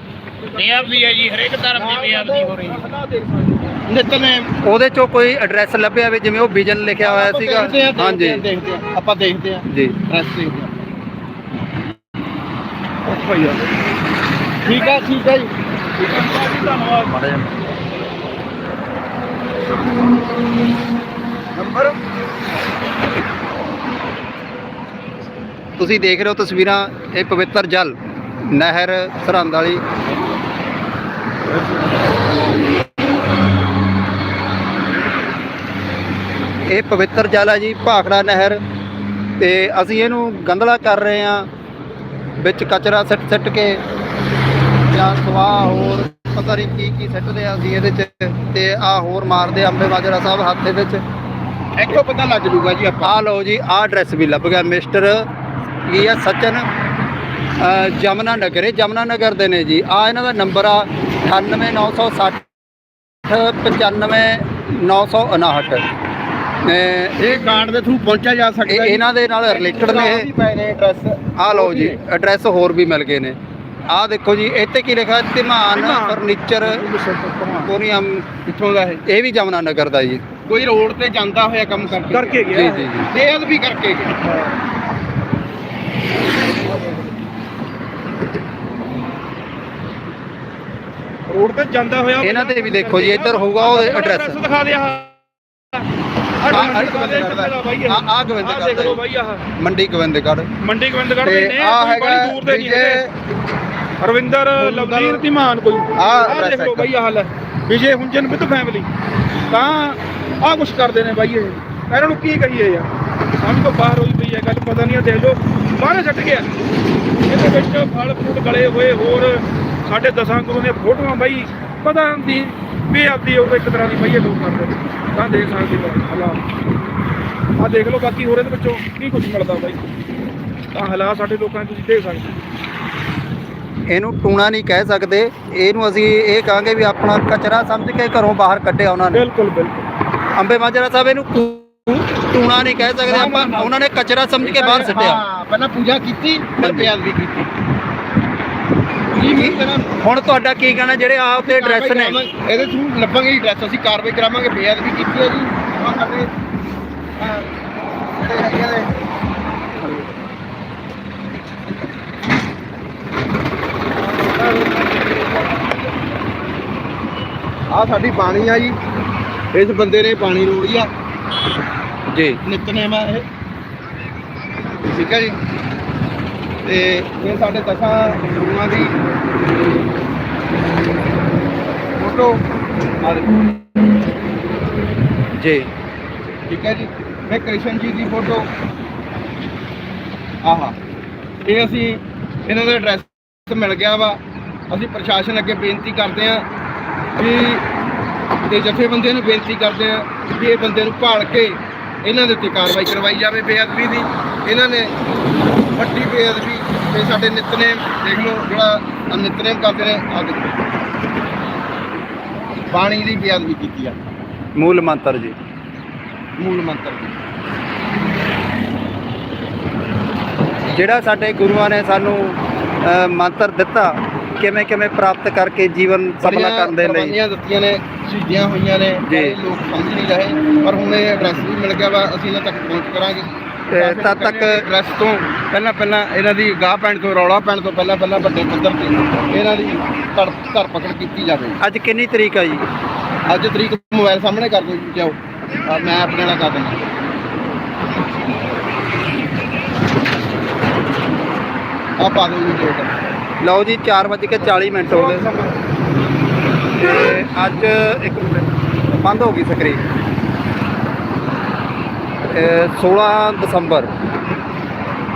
ਬੇਅਦਬੀ ਹੈ ਜੀ ਹਰੇਕ ਧਰਮ ਦੀ ਬੇਅਦਬੀ ਹੋ। ਰਹੀ ਹੈ ਨਿਤਨੇਮ ਉਹਦੇ 'ਚੋਂ ਕੋਈ ਐਡਰੈਸ ਲੱਭਿਆ ਵੀ ਜਿਵੇਂ ਉਹ ਵਿਜਨ ਲਿਖਿਆ ਹੋਇਆ ਆਪਾਂ ਸੀਗਾ? ਦੇਖਦੇ ਆ, ਦੇਖਦੇ ਹਾਂਜੀ। ਆ, ਦੇਖਦੇ ਆ ਆਪਾਂ ਦੇਖਦੇ ਆ ਜੀ। ਪ੍ਰੈਸ ਦੇਖਦੇ ਆ। ਠੀਕ ਆ ਠੀਕ ਆ ਜੀ। ਧੰਨਵਾਦ ਨੰਬਰ। ਤੁਸੀਂ ਦੇਖ ਰਹੇ ਹੋ ਤਸਵੀਰਾਂ, ਇਹ ਪਵਿੱਤਰ ਜਲ, ਨਹਿਰ ਸਰਹੰਦ ਵਾਲੀ। ਇਹ ਪਵਿੱਤਰ ਜਲ ਹੈ ਜੀ, ਭਾਖੜਾ ਨਹਿਰ। ਤੇ ਅਸੀਂ ਇਹਨੂੰ ਗੰਦਲਾ ਕਰ ਰਹੇ ਹਾਂ, ਵਿੱਚ ਕਚਰਾ ਸਿੱਟ ਸਿੱਟ ਕੇ। ਜਾਂ ਸਵਾਹ ਹੋਰ, ਪਤਾ ਨਹੀਂ ਕੀ ਕੀ ਸਿੱਟਦੇ ਆ ਅਸੀਂ ਇਹਦੇ 'ਚ। ਤੇ ਆ ਹੋਰ ਮਾਰਦੇ ਆ ਅੰਬੇ ਮਾਜਰਾ ਸਾਹਿਬ ਹੱਥ ਦੇ ਵਿੱਚ। ਇੱਕੋ ਪਤਾ ਲੱਗ ਜੂਗਾ ਜੀ ਆਪਾਂ। ਆ ਲਓ ਜੀ ਆਹ ਐਡਰੈਸ ਵੀ ਲੱਭ ਗਿਆ ਮਿਸਟਰ ਕੀ ਆ ਸਚਨ ਜਮਨਾ ਨਗਰ ਇਹ ਜਮਨਾ ਨਗਰ ਦੇ ਨੇ ਜੀ। ਆ ਇਹਨਾਂ ਦਾ ਨੰਬਰ ਆ 98960 95959 ਇਹ ਕਾਰਡ ਦੇ ਥਰੂ ਪਹੁੰਚਿਆ ਜਾ ਸਕਦਾ ਇਹਨਾਂ ਦੇ ਨਾਲ ਰਿਲੇਟਡ ਨੇ। ਆ ਲਓ ਜੀ ਐਡਰੈਸ ਹੋਰ ਵੀ ਮਿਲ ਗਏ ਨੇ। ਆ ਦੇਖੋ ਜੀ ਇੱਥੇ ਕੀ ਲਿਖਿਆ? ਧਮਾਨ ਧਮਾਨ। ਫਰਨੀਚਰ ਕੋਰੀਅਮ। ਕਿੱਥੋਂ ਦਾ ਇਹ? ਇਹ ਵੀ ਜਮਨਾ ਨਗਰ ਦਾ ਜੀ। ਕੋਈ ਰੋਡ ਤੇ ਜਾਂਦਾ ਹੋਇਆ ਕੰਮ ਕਰਕੇ ਕਰਕੇ ਗਿਆ। ਜੀ ਜੀ ਜੀ। ਬੇਅਦ ਵੀ ਕਰਕੇ ਗਿਆ। ਰੋਡ ਤੇ ਜਾਂਦਾ ਹੋਇਆ ਇਹਨਾਂ ਤੇ ਵੀ ਦੇਖੋ ਜੀ ਇੱਧਰ ਹੋਊਗਾ ਉਹ ਐਡਰੈਸ ਦਿਖਾ ਦੇ ਆਹ। ਆਹ ਗੋਬਿੰਦਗੜ੍ਹ ਦਾ। ਆਹ- ਆਹ ਗੋਬਿੰਦਗੜ੍ਹ ਦਾ ਦੇਖ ਲਓ ਜੀ। ਬਾਈ ਆਹ। ਮੰਡੀ ਗੋਬਿੰਦਗੜ੍ਹ। ਮੰਡੀ ਗੋਬਿੰਦਗੜ੍ਹ ਦੇ ਤੇ ਨੇ ਆ ਕੋਈ ਹੈਗਾ ਬੜੀ ਦੂਰ ਦੇ ਨਹੀਂ ਵਿਜੇ ਹੈਗੇ। ਰਵਿੰਦਰ ਲਵਦੀਰ ਧੀਮਾਨ ਕੋਈ? ਆਹ ਦੇਖ ਲਓ। ਬਾਈ ਆਹ ਲੈ। ਵਿਜੇ ਹੁੰਜਨ ਵਿਦ ਫੈਮਿਲੀ ਤਾਂ ਆਹ ਕੁਛ ਕਰਦੇ ਨੇ ਬਾਈ ਇਹ। ਇਹਨਾਂ ਨੂੰ ਕੀ ਕਹੀਏ ਯਾਰ? ਸਮਝ ਤੋਂ ਬਾਹਰ ਹੋਈ ਪਈ ਹੈ ਗੱਲ ਪਤਾ ਨਹੀਂ ਆ ਦੇਖ ਲਓ। ਬਾਹਰ ਛੱਡ ਗਿਆ। ਇਹਦੇ ਵਿੱਚ ਫਲ ਫਰੂਟ ਗਲੇ ਹੋਏ ਹੋਰ ਸਾਡੇ ਦਸਾਂ ਗੁਰੂ ਦੀਆਂ ਫੋਟੋਆਂ ਬਾਈ। ਪਤਾ ਨਹੀਂ ਵੀ ਆਪਦੀ ਉਹ ਇੱਕ ਤਰ੍ਹਾਂ ਦੀ ਬਾਈ ਇਹ ਲੋਕ ਕਰਦੇ ਤਾਂ ਦੇਖ ਸਕਦੇ ਹੋ ਹਾਲਾਤ। ਆ ਦੇਖ ਲਓ ਬਾਕੀ ਹੋਰ ਇਹਦੇ ਵਿੱਚੋਂ ਕੀ ਕੁਝ ਮਿਲਦਾ ਬਾਈ। ਤਾਂ ਹਾਲਾਤ ਸਾਡੇ ਲੋਕਾਂ ਤੁਸੀਂ ਦੇਖ ਸਕਦੇ ਹੋ। ਇਹਨੂੰ ਟੂਣਾ ਨਹੀਂ ਕਹਿ ਸਕਦੇ। ਇਹਨੂੰ ਅਸੀਂ ਇਹ ਕਹਾਂਗੇ ਵੀ ਆਪਣਾ ਕਚਰਾ ਸਮਝ ਕੇ ਘਰੋਂ ਬਾਹਰ ਕੱਢਿਆ ਉਹਨਾਂ ਨੇ। ਬਿਲਕੁਲ ਬਿਲਕੁਲ। ਅੰਬੇ ਮਾਜਰਾ ਸਾਹਿਬ ਇਹਨੂੰ ਟੂਣਾ ਨਹੀਂ ਕਹਿ ਸਕਦੇ। ਆਪਾਂ ਉਹਨਾਂ ਨੇ ਕਚਰਾ ਸਮਝ ਕੇ ਬਾਹਰ ਸਿੱਟਿਆ। ਪਹਿਲਾਂ ਪੂਜਾ ਕੀਤੀ ਫਿਰ ਬੇਅਦ ਵੀ ਕੀਤੀ। ਹੁਣ ਤੁਹਾਡਾ ਕੀ ਕਹਿਣਾ? ਜਿਹੜੇ ਆ ਉੱਤੇ ਐਡਰੈਸ ਨੇ। ਇਹਦੇ ਥਰੂ ਲੱਭਾਂਗੇ ਐਡਰੈਸ ਅਸੀਂ ਕਾਰਵਾਈ ਕਰਾਵਾਂਗੇ। ਬੇਅਦ ਵੀ ਕੀਤੀ ਹੈ ਜੀ। ਸਾਡੇ ਹੈਗੇ ਆ ਸਾਡੀ ਬਾਣੀ ਆ ਜੀ। ਇਸ ਬੰਦੇ ਨੇ ਪਾਣੀ ਰੋੜੀ ਆ ਜੀ। ਨਿਤਨੇਮ ਆ ਇਹ। ਠੀਕ ਹੈ ਜੀ। ਤੇ ਇਹ ਸਾਡੇ ਦਸਾਂ ਗੁਰੂਆਂ ਦੀ ਫੋਟੋ। ਆ ਦੇਖੋ ਜੀ। ਠੀਕ ਹੈ ਜੀ। ਇਹ ਕ੍ਰਿਸ਼ਨ ਜੀ ਦੀ ਫੋਟੋ। ਆਹਾ। ਇਹ ਅਸੀਂ ਇਹਨਾਂ ਦਾ ਐਡਰੈਸ ਮਿਲ ਗਿਆ ਵਾ। ਅਸੀਂ ਪ੍ਰਸ਼ਾਸਨ ਅੱਗੇ ਬੇਨਤੀ ਕਰਦੇ ਹਾਂ ਵੀ ਤੇ ਜਥੇਬੰਦੀਆਂ ਨੂੰ ਬੇਨਤੀ ਕਰਦੇ ਹਾਂ ਵੀ ਇਹ ਬੰਦੇ ਨੂੰ ਭਾਲ ਕੇ ਇਹਨਾਂ ਦੇ ਉੱਤੇ ਕਾਰਵਾਈ ਕਰਵਾਈ ਜਾਵੇ ਬੇਅਦਬੀ ਦੀ। ਇਹਨਾਂ ਨੇ ਵੱਡੀ ਬੇਅਦਬੀ ਤੇ ਸਾਡੇ ਨਿਤਨੇਮ ਦੇਖ ਲਓ ਜਿਹੜਾ ਨਿਤਨੇਮ ਕਰਦੇ ਨੇ ਆ ਦੇਖੋ। ਬਾਣੀ ਦੀ ਬੇਅਦਬੀ ਕੀਤੀ ਆ ਮੂਲ ਮੰਤਰ ਜੀ। ਮੂਲ ਮੰਤਰ ਦੀ ਜਿਹੜਾ ਸਾਡੇ ਗੁਰੂਆਂ ਨੇ ਸਾਨੂੰ ਮੰਤਰ ਦਿੱਤਾ ਕਿਵੇਂ ਕਿਵੇਂ ਪ੍ਰਾਪਤ ਕਰਕੇ ਜੀਵਨ ਸਫਲਾ ਕਰਨ ਦੇ ਲਈ? ਕੁਰਬਾਨੀਆਂ ਦਿੱਤੀਆਂ ਨੇ ਸ਼ਹੀਦੀਆਂ ਹੋਈਆਂ ਨੇ ਜੀ। ਪਰ ਲੋਕ ਸਮਝ ਨਹੀਂ ਰਹੇ ਪਰ ਹੁਣ ਇਹ ਐਡਰੈਸ ਵੀ ਮਿਲ ਗਿਆ ਵਾ ਅਸੀਂ ਇਹਨਾਂ ਤੱਕ ਪਹੁੰਚ ਕਰਾਂਗੇ। ਤੇ ਤਦ ਤੱਕ ਐਡਰੈਸ ਤੋਂ ਪਹਿਲਾਂ ਪਹਿਲਾਂ ਇਹਨਾਂ ਦੀ ਗਾਹ ਪੈਣ ਤੋਂ ਰੌਲਾ ਪੈਣ ਤੋਂ ਪਹਿਲਾਂ ਪਹਿਲਾਂ ਵੱਡੇ ਪੱਧਰ ਤੇ ਇਹਨਾਂ ਦੀ ਧਰ ਧਰਪਕੜ ਕੀਤੀ ਜਾਵੇ। ਅੱਜ ਕਿੰਨੀ ਤਰੀਕ ਆ ਜੀ? ਅੱਜ ਤਰੀਕ ਮੋਬਾਈਲ ਸਾਹਮਣੇ ਕਰ ਦਿਓ ਜੀ ਜਾਓ। ਆਹ ਮੈਂ ਆਪਣੇ ਨਾਲ ਕਰ ਦਿੰਦਾ। ਆ ਪਾ ਦਿਓ ਜੀ ਡੇਟ ਲਓ ਜੀ 4:40 ਮਿੰਟ ਹੋ ਗਏ। ਤੇ ਅੱਜ ਇੱਕ ਮਿੰਟ ਬੰਦ ਹੋ ਗਈ ਸਕਰੀਨ ਇਹ 16 ਦਸੰਬਰ।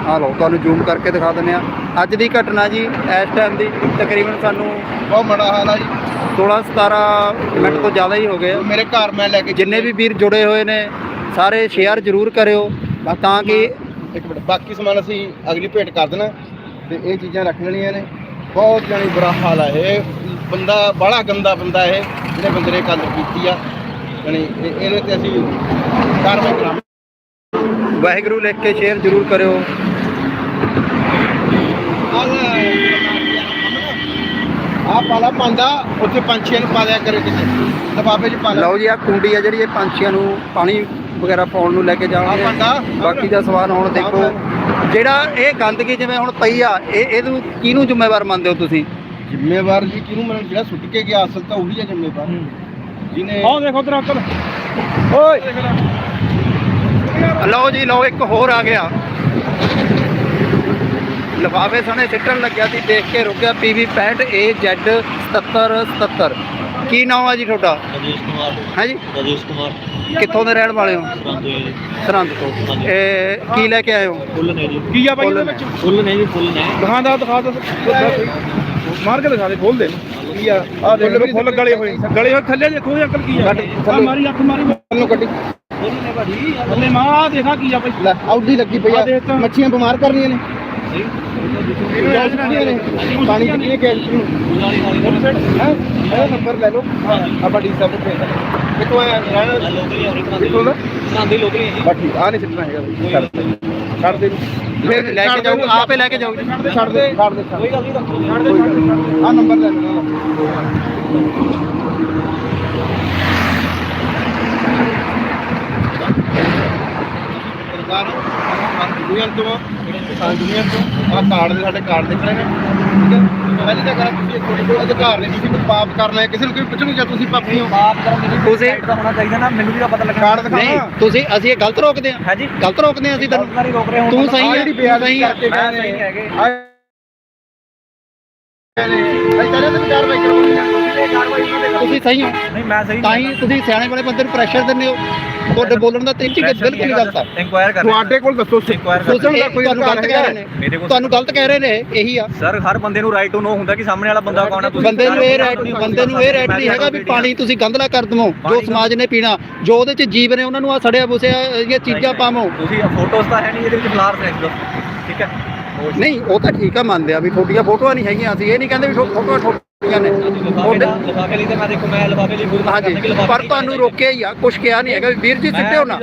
ਆ ਲਓ ਤੁਹਾਨੂੰ ਜ਼ੂਮ ਕਰਕੇ ਦਿਖਾ ਦਿੰਦੇ ਆ ਅੱਜ ਦੀ ਘਟਨਾ ਜੀ ਇਸ ਟਾਈਮ ਦੀ ਤਕਰੀਬਨ ਸਾਨੂੰ ਬਹੁਤ ਮਾੜਾ ਹਾਲ ਆ ਜੀ। 16 17 ਮਿੰਟ ਤੋਂ ਜ਼ਿਆਦਾ ਹੀ ਹੋ ਗਏ। ਮੇਰੇ ਘਰ ਮੈਂ ਲੈ ਕੇ ਜਿੰਨੇ ਵੀ ਵੀਰ ਜੁੜੇ ਹੋਏ ਨੇ ਸਾਰੇ ਸ਼ੇਅਰ ਜ਼ਰੂਰ ਕਰਿਓ। ਤਾਂ ਕਿ ਇੱਕ ਮਿੰਟ ਬਾਕੀ ਸਮਾਨ ਅਸੀਂ ਅਗਲੀ ਭੇਟ ਕਰ ਦੇਣਾ। ਤੇ ਇਹ ਚੀਜ਼ਾਂ ਰੱਖ ਲੈਣੀਆਂ ਨੇ। ਬਹੁਤ ਜਾਨੀ ਬੁਰਾ ਹਾਲ ਆ ਇਹ। ਬੰਦਾ ਬੜਾ ਗੰਦਾ ਬੰਦਾ ਇਹ ਜਿਹੜੇ ਬੰਦੇ ਨੇ ਕਦਰ ਕੀਤੀ ਆ। ਯਾਨੀ ਇਹ- ਇਹਦੇ ਤੇ ਅਸੀਂ ਕਾਰਵਾਈ ਕਰਾਂਗੇ। ਵਾਹਿਗੁਰੂ ਲਿਖ ਕੇ ਸ਼ੇਅਰ ਜ਼ਰੂਰ ਕਰਿਓ। ਆ ਪਾਲਾ ਪਾਂਦਾ ਉੱਥੇ ਪੰਛੀਆਂ ਨੂੰ ਪਾ ਦਿਆ ਕਰੇ ਕਿਤੇ। ਲਿਫਾਫੇ 'ਚ ਪਾ ਲਿਆ ਲਓ ਜੀ ਆ ਕੁੰਡੀ ਆ ਜਿਹੜੀ ਇਹ ਪੰਛੀਆਂ ਨੂੰ ਪਾਣੀ ਵਗੈਰਾ ਪਾਉਣ ਨੂੰ ਲੈ ਕੇ ਜਾਵਾਂਗੇ ਭਾਂਡਾ ਬਾਕੀ ਦਾ ਸਵਾਲ ਹੁਣ ਦੇਖੋ। ਜਿਹੜਾ ਇਹ ਗੰਦਗੀ ਜਿਵੇਂ ਹੁਣ ਪਈ ਆ ਇਹ ਇਹਨੂੰ ਕਿਹਨੂੰ ਜ਼ਿੰਮੇਵਾਰ ਮੰਨਦੇ ਹੋ ਤੁਸੀਂ? ਜ਼ਿੰਮੇਵਾਰ ਜੀ ਕਿਹਨੂੰ ਮਨ ਜਿਹੜਾ ਸੁੱਟ ਕੇ ਗਿਆ ਅਸਲ ਤਾਂ ਉਹੀ ਹੈ ਜ਼ਿੰਮੇਵਾਰ। ਜਿਹਨੇ ਆਹ ਦੇਖੋ ਉਧਰ ਅੰਕਲ ਓਏ! ਲਓ ਜੀ ਲਓ ਇੱਕ ਹੋਰ ਆ ਗਿਆ। ਲਿਫਾਫੇ ਸਣੇ ਸਿੱਟਣ ਲੱਗਿਆ ਸੀ ਦੇਖ ਕੇ ਰੁਕਿਆ ਪੀਵੀ 65 ਏ ਜ਼ੈਡ 77 77 ਕੀ ਨਾਮ ਆ ਜੀ ਤੁਹਾਡਾ? ਰਾਜੇਸ਼ ਕੁਮਾਰ। ਹੈ ਜੀ? ਰਾਜੇਸ਼ ਕੁਮਾਰ। ਕਿੱਥੋਂ ਦੇ ਰਹਿਣ ਵਾਲੇ ਹੋ? ਜੀ। ਸਰਹੰਦ ਤੋਂ। ਇਹ ਕੀ ਲੈ ਕੇ ਆਏ ਹੋ? ਫੁੱਲ ਨੇ ਜੀ। ਕੀ ਆ ਬਾਈ ਇਹਦੇ। ਵਿੱਚ? ਫੁੱਲ ਨੇ ਜੀ ਫੁੱਲ ਨੇ। ਦਿਖਾ ਦਾ ਦਿਖਾ ਦਾ। ਮਾਰ ਕੇ ਦਿਖਾ ਦੇ ਖੋਲ ਦੇ। ਕੀ ਆ? ਆ ਦੇਖੋ ਫੁੱਲ ਗਲੇ ਹੋਏ। ਗਲੇ ਹੋਏ ਥੱਲੇ ਦੇਖੋ ਇਹ ਅੰਕਲ ਕੀ ਆ। ਆ। ਮਾਰੀ ਅੱਖ ਮਾਰੀ। ਨੂੰ ਕੱਢੀ ਫੁੱਲ ਨੇ ਭਾਜੀ ਥੱਲੇ ਮਾਂ ਆ ਦੇਖਾ ਕੀ ਆ ਬਾਈ। ਲੈ ਆਉਦੀ ਲੱਗੀ ਪਈ ਆ। ਮੱਛੀਆਂ ਬਿਮਾਰ ਕਰਨੀਆਂ ਨੇ। ਪਾਣੀ ਕਿਹੜੀਆਂ ਗੈਸ ਨੂੰ? ਹੈ? ਇਹ ਨੰਬਰ ਲੈ ਲਓ। ਆਪਾਂ ਡੀ ਸਾਹਿਬ ਨੂੰ ਭੇਜ ਦਾਂਗੇ। ਆਇਆ? ਰਹਿਣਾ ਲੋਕਲੀ ਦਾ? ਨਾਂਦੀ ਲੋਕਲੀ ਹੈ ਜੀ ਬਸ ਠੀਕ ਆ ਨਹੀਂ ਸਿੱਟਣਾ ਹੈਗਾ। ਛੱਡ ਦੇ। ਫਿਰ ਲੈ ਕੇ ਜਾਓ ਆਪੇ ਲੈ ਕੇ ਜਾਓ ਜੀ ਛੱਡ ਦੇ। ਛੱਡ ਦੇ। ਛੱਡ ਦੇ। ਕੋਈ ਗੱਲ ਨਹੀਂ ਛੱਡ ਦੇ। ਛੱਡ ਦੇ ਆ ਨੰਬਰ ਲੈ ਲੈਣਾ ਸਰਕਾਰ ਦੁਨੀਆ ਤੋਂ ਹਾਂ ਦੁਨੀਆ ਤੋਂ ਆ ਕਾਰਡ ਦੇ ਸਾਡੇ ਕਾਰਡ ਦਿਖ ਰਹੇ ਨੇ ਠੀਕ ਹੈ? ਪਹਿਲੀ ਤਾਂ ਗੱਲ ਤੁਸੀਂ ਕੋਲ ਅਧਿਕਾਰ ਤੁਸੀਂ ਕੋਈ ਪਾਪ ਕਰਨਾ ਹੈ ਕਿਸੇ ਨੂੰ ਕੋਈ ਪੁੱਛਣਗੇ ਜਾਂ ਤੁਸੀਂ ਪਾਪੀ ਹੋ। ਬਾਤ ਕਰਨ ਦੀ ਤੁਸੀਂ ਦਾ ਹੋਣਾ ਚਾਹੀਦਾ ਨਾ ਮੈਨੂੰ ਵੀ ਤਾਂ ਪਤਾ ਲੱਗਣਾ ਕਾਰਡ ਦਿਖਾ ਨਹੀਂ ਤੁਸੀਂ ਅਸੀਂ ਇਹ ਗਲਤ ਰੋਕਦੇ ਹੈ। ਜੀ ਗਲਤ ਰੋਕਦੇ ਆ ਅਸੀਂ ਤੈਨੂੰ ਹੋ ਤੂੰ ਸਹੀ ਹੈ ਜਿਹੜੀ ਤੂੰ ਬੇਅਦਬੀ ਸਹੀ ਹੈ। ਕਰਕੇ ਮੈਂ ਗਏ ਸਹੀ ਨੇ ਹੈਗੇ। ਤੁਸੀਂ ਸਹੀ ਹੋ। ਨਹੀਂ ਮੈਂ ਸਹੀ ਤਾਂ ਹੀ ਤੁਸੀਂ ਸਿਆਣੇ ਵਾਲੇ ਬੰਦੇ ਨੂੰ ਪ੍ਰੈਸ਼ਰ ਦਿੰਦੇ ਹੋ। ਤੁਹਾਡੇ ਬੋਲਣ ਦਾ ਤਰੀਕਾ ਬਿਲਕੁਲ ਨਹੀਂ ਗਲਤ ਆ ਇਨਕੁਆਇਰ ਕਰ ਤੁਹਾਡੇ ਕੋਲ ਦੱਸੋ ਇਨਕੁਆਇਰ ਤੁਸੀਂ ਦਾ ਕੋਈ ਗਲਤ ਕਹਿ ਰਹੇ ਨੇ। ਤੁਹਾਨੂੰ ਗਲਤ ਕਹਿ ਰਹੇ ਨੇ ਇਹੀ ਆ। ਸਰ ਹਰ ਬੰਦੇ ਨੂੰ ਰਾਈਟ ਟੂ ਨੋ ਹੁੰਦਾ ਕਿ ਸਾਹਮਣੇ ਵਾਲਾ ਬੰਦਾ ਕੌਣ ਹੈ ਤੁਸੀਂ ਬੰਦੇ ਨੂੰ ਇਹ ਰਾਈਟ ਬੰਦੇ ਨੂੰ ਇਹ ਰਾਈਟ ਨਹੀਂ ਹੈਗਾ ਵੀ ਪਾਣੀ ਤੁਸੀਂ ਗੰਦਲਾ ਕਰ ਦਵੋ ਜੋ ਸਮਾਜ ਨੇ ਪੀਣਾ ਜੋ ਉਹਦੇ ਚ ਜੀਵ ਨੇ ਉਹਨਾਂ ਨੂੰ ਆ ਸੜਿਆ ਬੁਸਿਆ ਇਹ ਚੀਜ਼ਾਂ ਪਾਵੋ। ਤੁਸੀਂ ਫੋਟੋਸ ਤਾਂ ਹੈ ਨਹੀਂ ਇਹਦੇ ਵਿੱਚ ਫਲਾਰ ਫੈਂਕ ਦੋ ਠੀਕ ਹੈ? ਨਹੀਂ ਉਹ ਤਾਂ ਠੀਕ ਆ ਮੰਨਦੇ ਆ ਵੀ ਤੁਹਾਡੀਆਂ ਫੋਟੋਆਂ ਨਹੀਂ ਹੈਗੀਆਂ। ਅਸੀਂ ਇਹ ਨਹੀਂ ਕਹਿੰਦੇ ਵੀ ਫੋਟੋਆਂ ਤੁਹਾਡੀਆਂ ਨੇ। ਤੁਹਾਡੇ ਲਫਾਫੇ ਲਈ ਤੇ ਮੈਂ ਦੇਖੋ ਮੈਂ ਲਫਾਫੇ ਲਈ ਖੁਦ ਹਾਂਜੀ ਪਰ ਤੁਹਾਨੂੰ ਰੋਕਿਆ ਹੀ ਆ ਕੁਝ ਕਿਹਾ ਨਹੀਂ ਹੈਗਾ ਵੀ ਵੀਰ ਜੀ ਸਿੱਟਿਓ ਨਾ।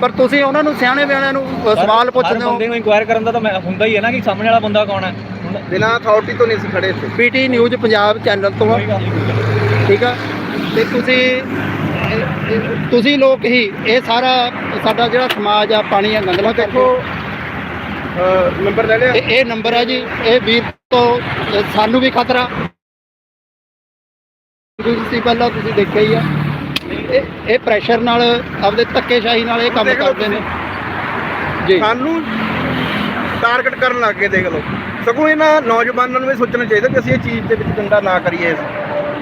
ਪਰ ਤੁਸੀਂ ਉਹਨਾਂ ਨੂੰ ਸਿਆਣੇ ਬਿਆਣਿਆਂ ਨੂੰ ਅ, ਸਵਾਲ ਪੁੱਛਦੇ ਹੋ। ਬੰਦੇ ਨੂੰ ਇਨਕੁਆਇਰ ਕਰਨ ਦਾ ਤਾਂ ਮੈਂ ਹੁੰਦਾ ਹੀ ਹੈ ਨਾ ਕਿ ਸਾਹਮਣੇ ਵਾਲਾ ਬੰਦਾ ਕੌਣ ਹੈ। ਹੁਣ ਬਿਨਾਂ ਅਥਾਰਟੀ ਤੋਂ ਨਹੀਂ ਅਸੀਂ ਖੜੇ ਇੱਥੇ। ਪੀਟੀ ਨਿਊਜ਼ ਪੰਜਾਬ ਚੈਨਲ ਤੋਂ ਆ। ਕੋਈ ਗੱਲ ਨਹੀਂ। ਕੋਈ ਗੱਲ ਨਹੀਂ। ਠੀਕ ਆ? ਤੇ ਤੁਸੀਂ ਇਹ- ਇਹ- ਤੁਸੀਂ ਲੋਕ ਹੀ ਇਹ ਸਾਰਾ ਸਾਡਾ ਜਿਹੜਾ ਸਮਾਜ ਆ ਪਾਣੀ ਆ ਗੰਦਲਾ ਦੇਖੋ ਨੰਬਰ ਲੈ ਲਿਆ? ਇਹ ਇਹ ਨੰਬਰ ਹੈ ਜੀ। ਇਹ ਵੀਰ ਤੋਂ ਸਾਨੂੰ ਵੀ ਖਤਰਾ। ਤੁਸੀਂ ਪਹਿਲਾਂ ਤੁਸੀਂ ਦੇਖਿਆ ਹੀ ਆ। ਇਹ ਇਹ ਪ੍ਰੈਸ਼ਰ ਨਾਲ ਆਪਦੇ ਧੱਕੇਸ਼ਾਹੀ ਨਾਲ ਇਹ ਕੰਮ ਦੇਖ ਲਓ ਕਰਦੇ ਨੇ। ਜੀ। ਸਾਨੂੰ ਟਾਰਗੇਟ ਕਰਨ ਲੱਗ ਗਏ ਦੇਖ ਲਓ। ਸਗੋਂ ਇਹਨਾਂ ਨੌਜਵਾਨਾਂ ਨੂੰ ਇਹ ਸੋਚਣਾ ਚਾਹੀਦਾ ਕਿ ਅਸੀਂ ਇਹ ਚੀਜ਼ ਦੇ ਵਿੱਚ ਗੰਦਾ ਨਾ ਕਰੀਏ।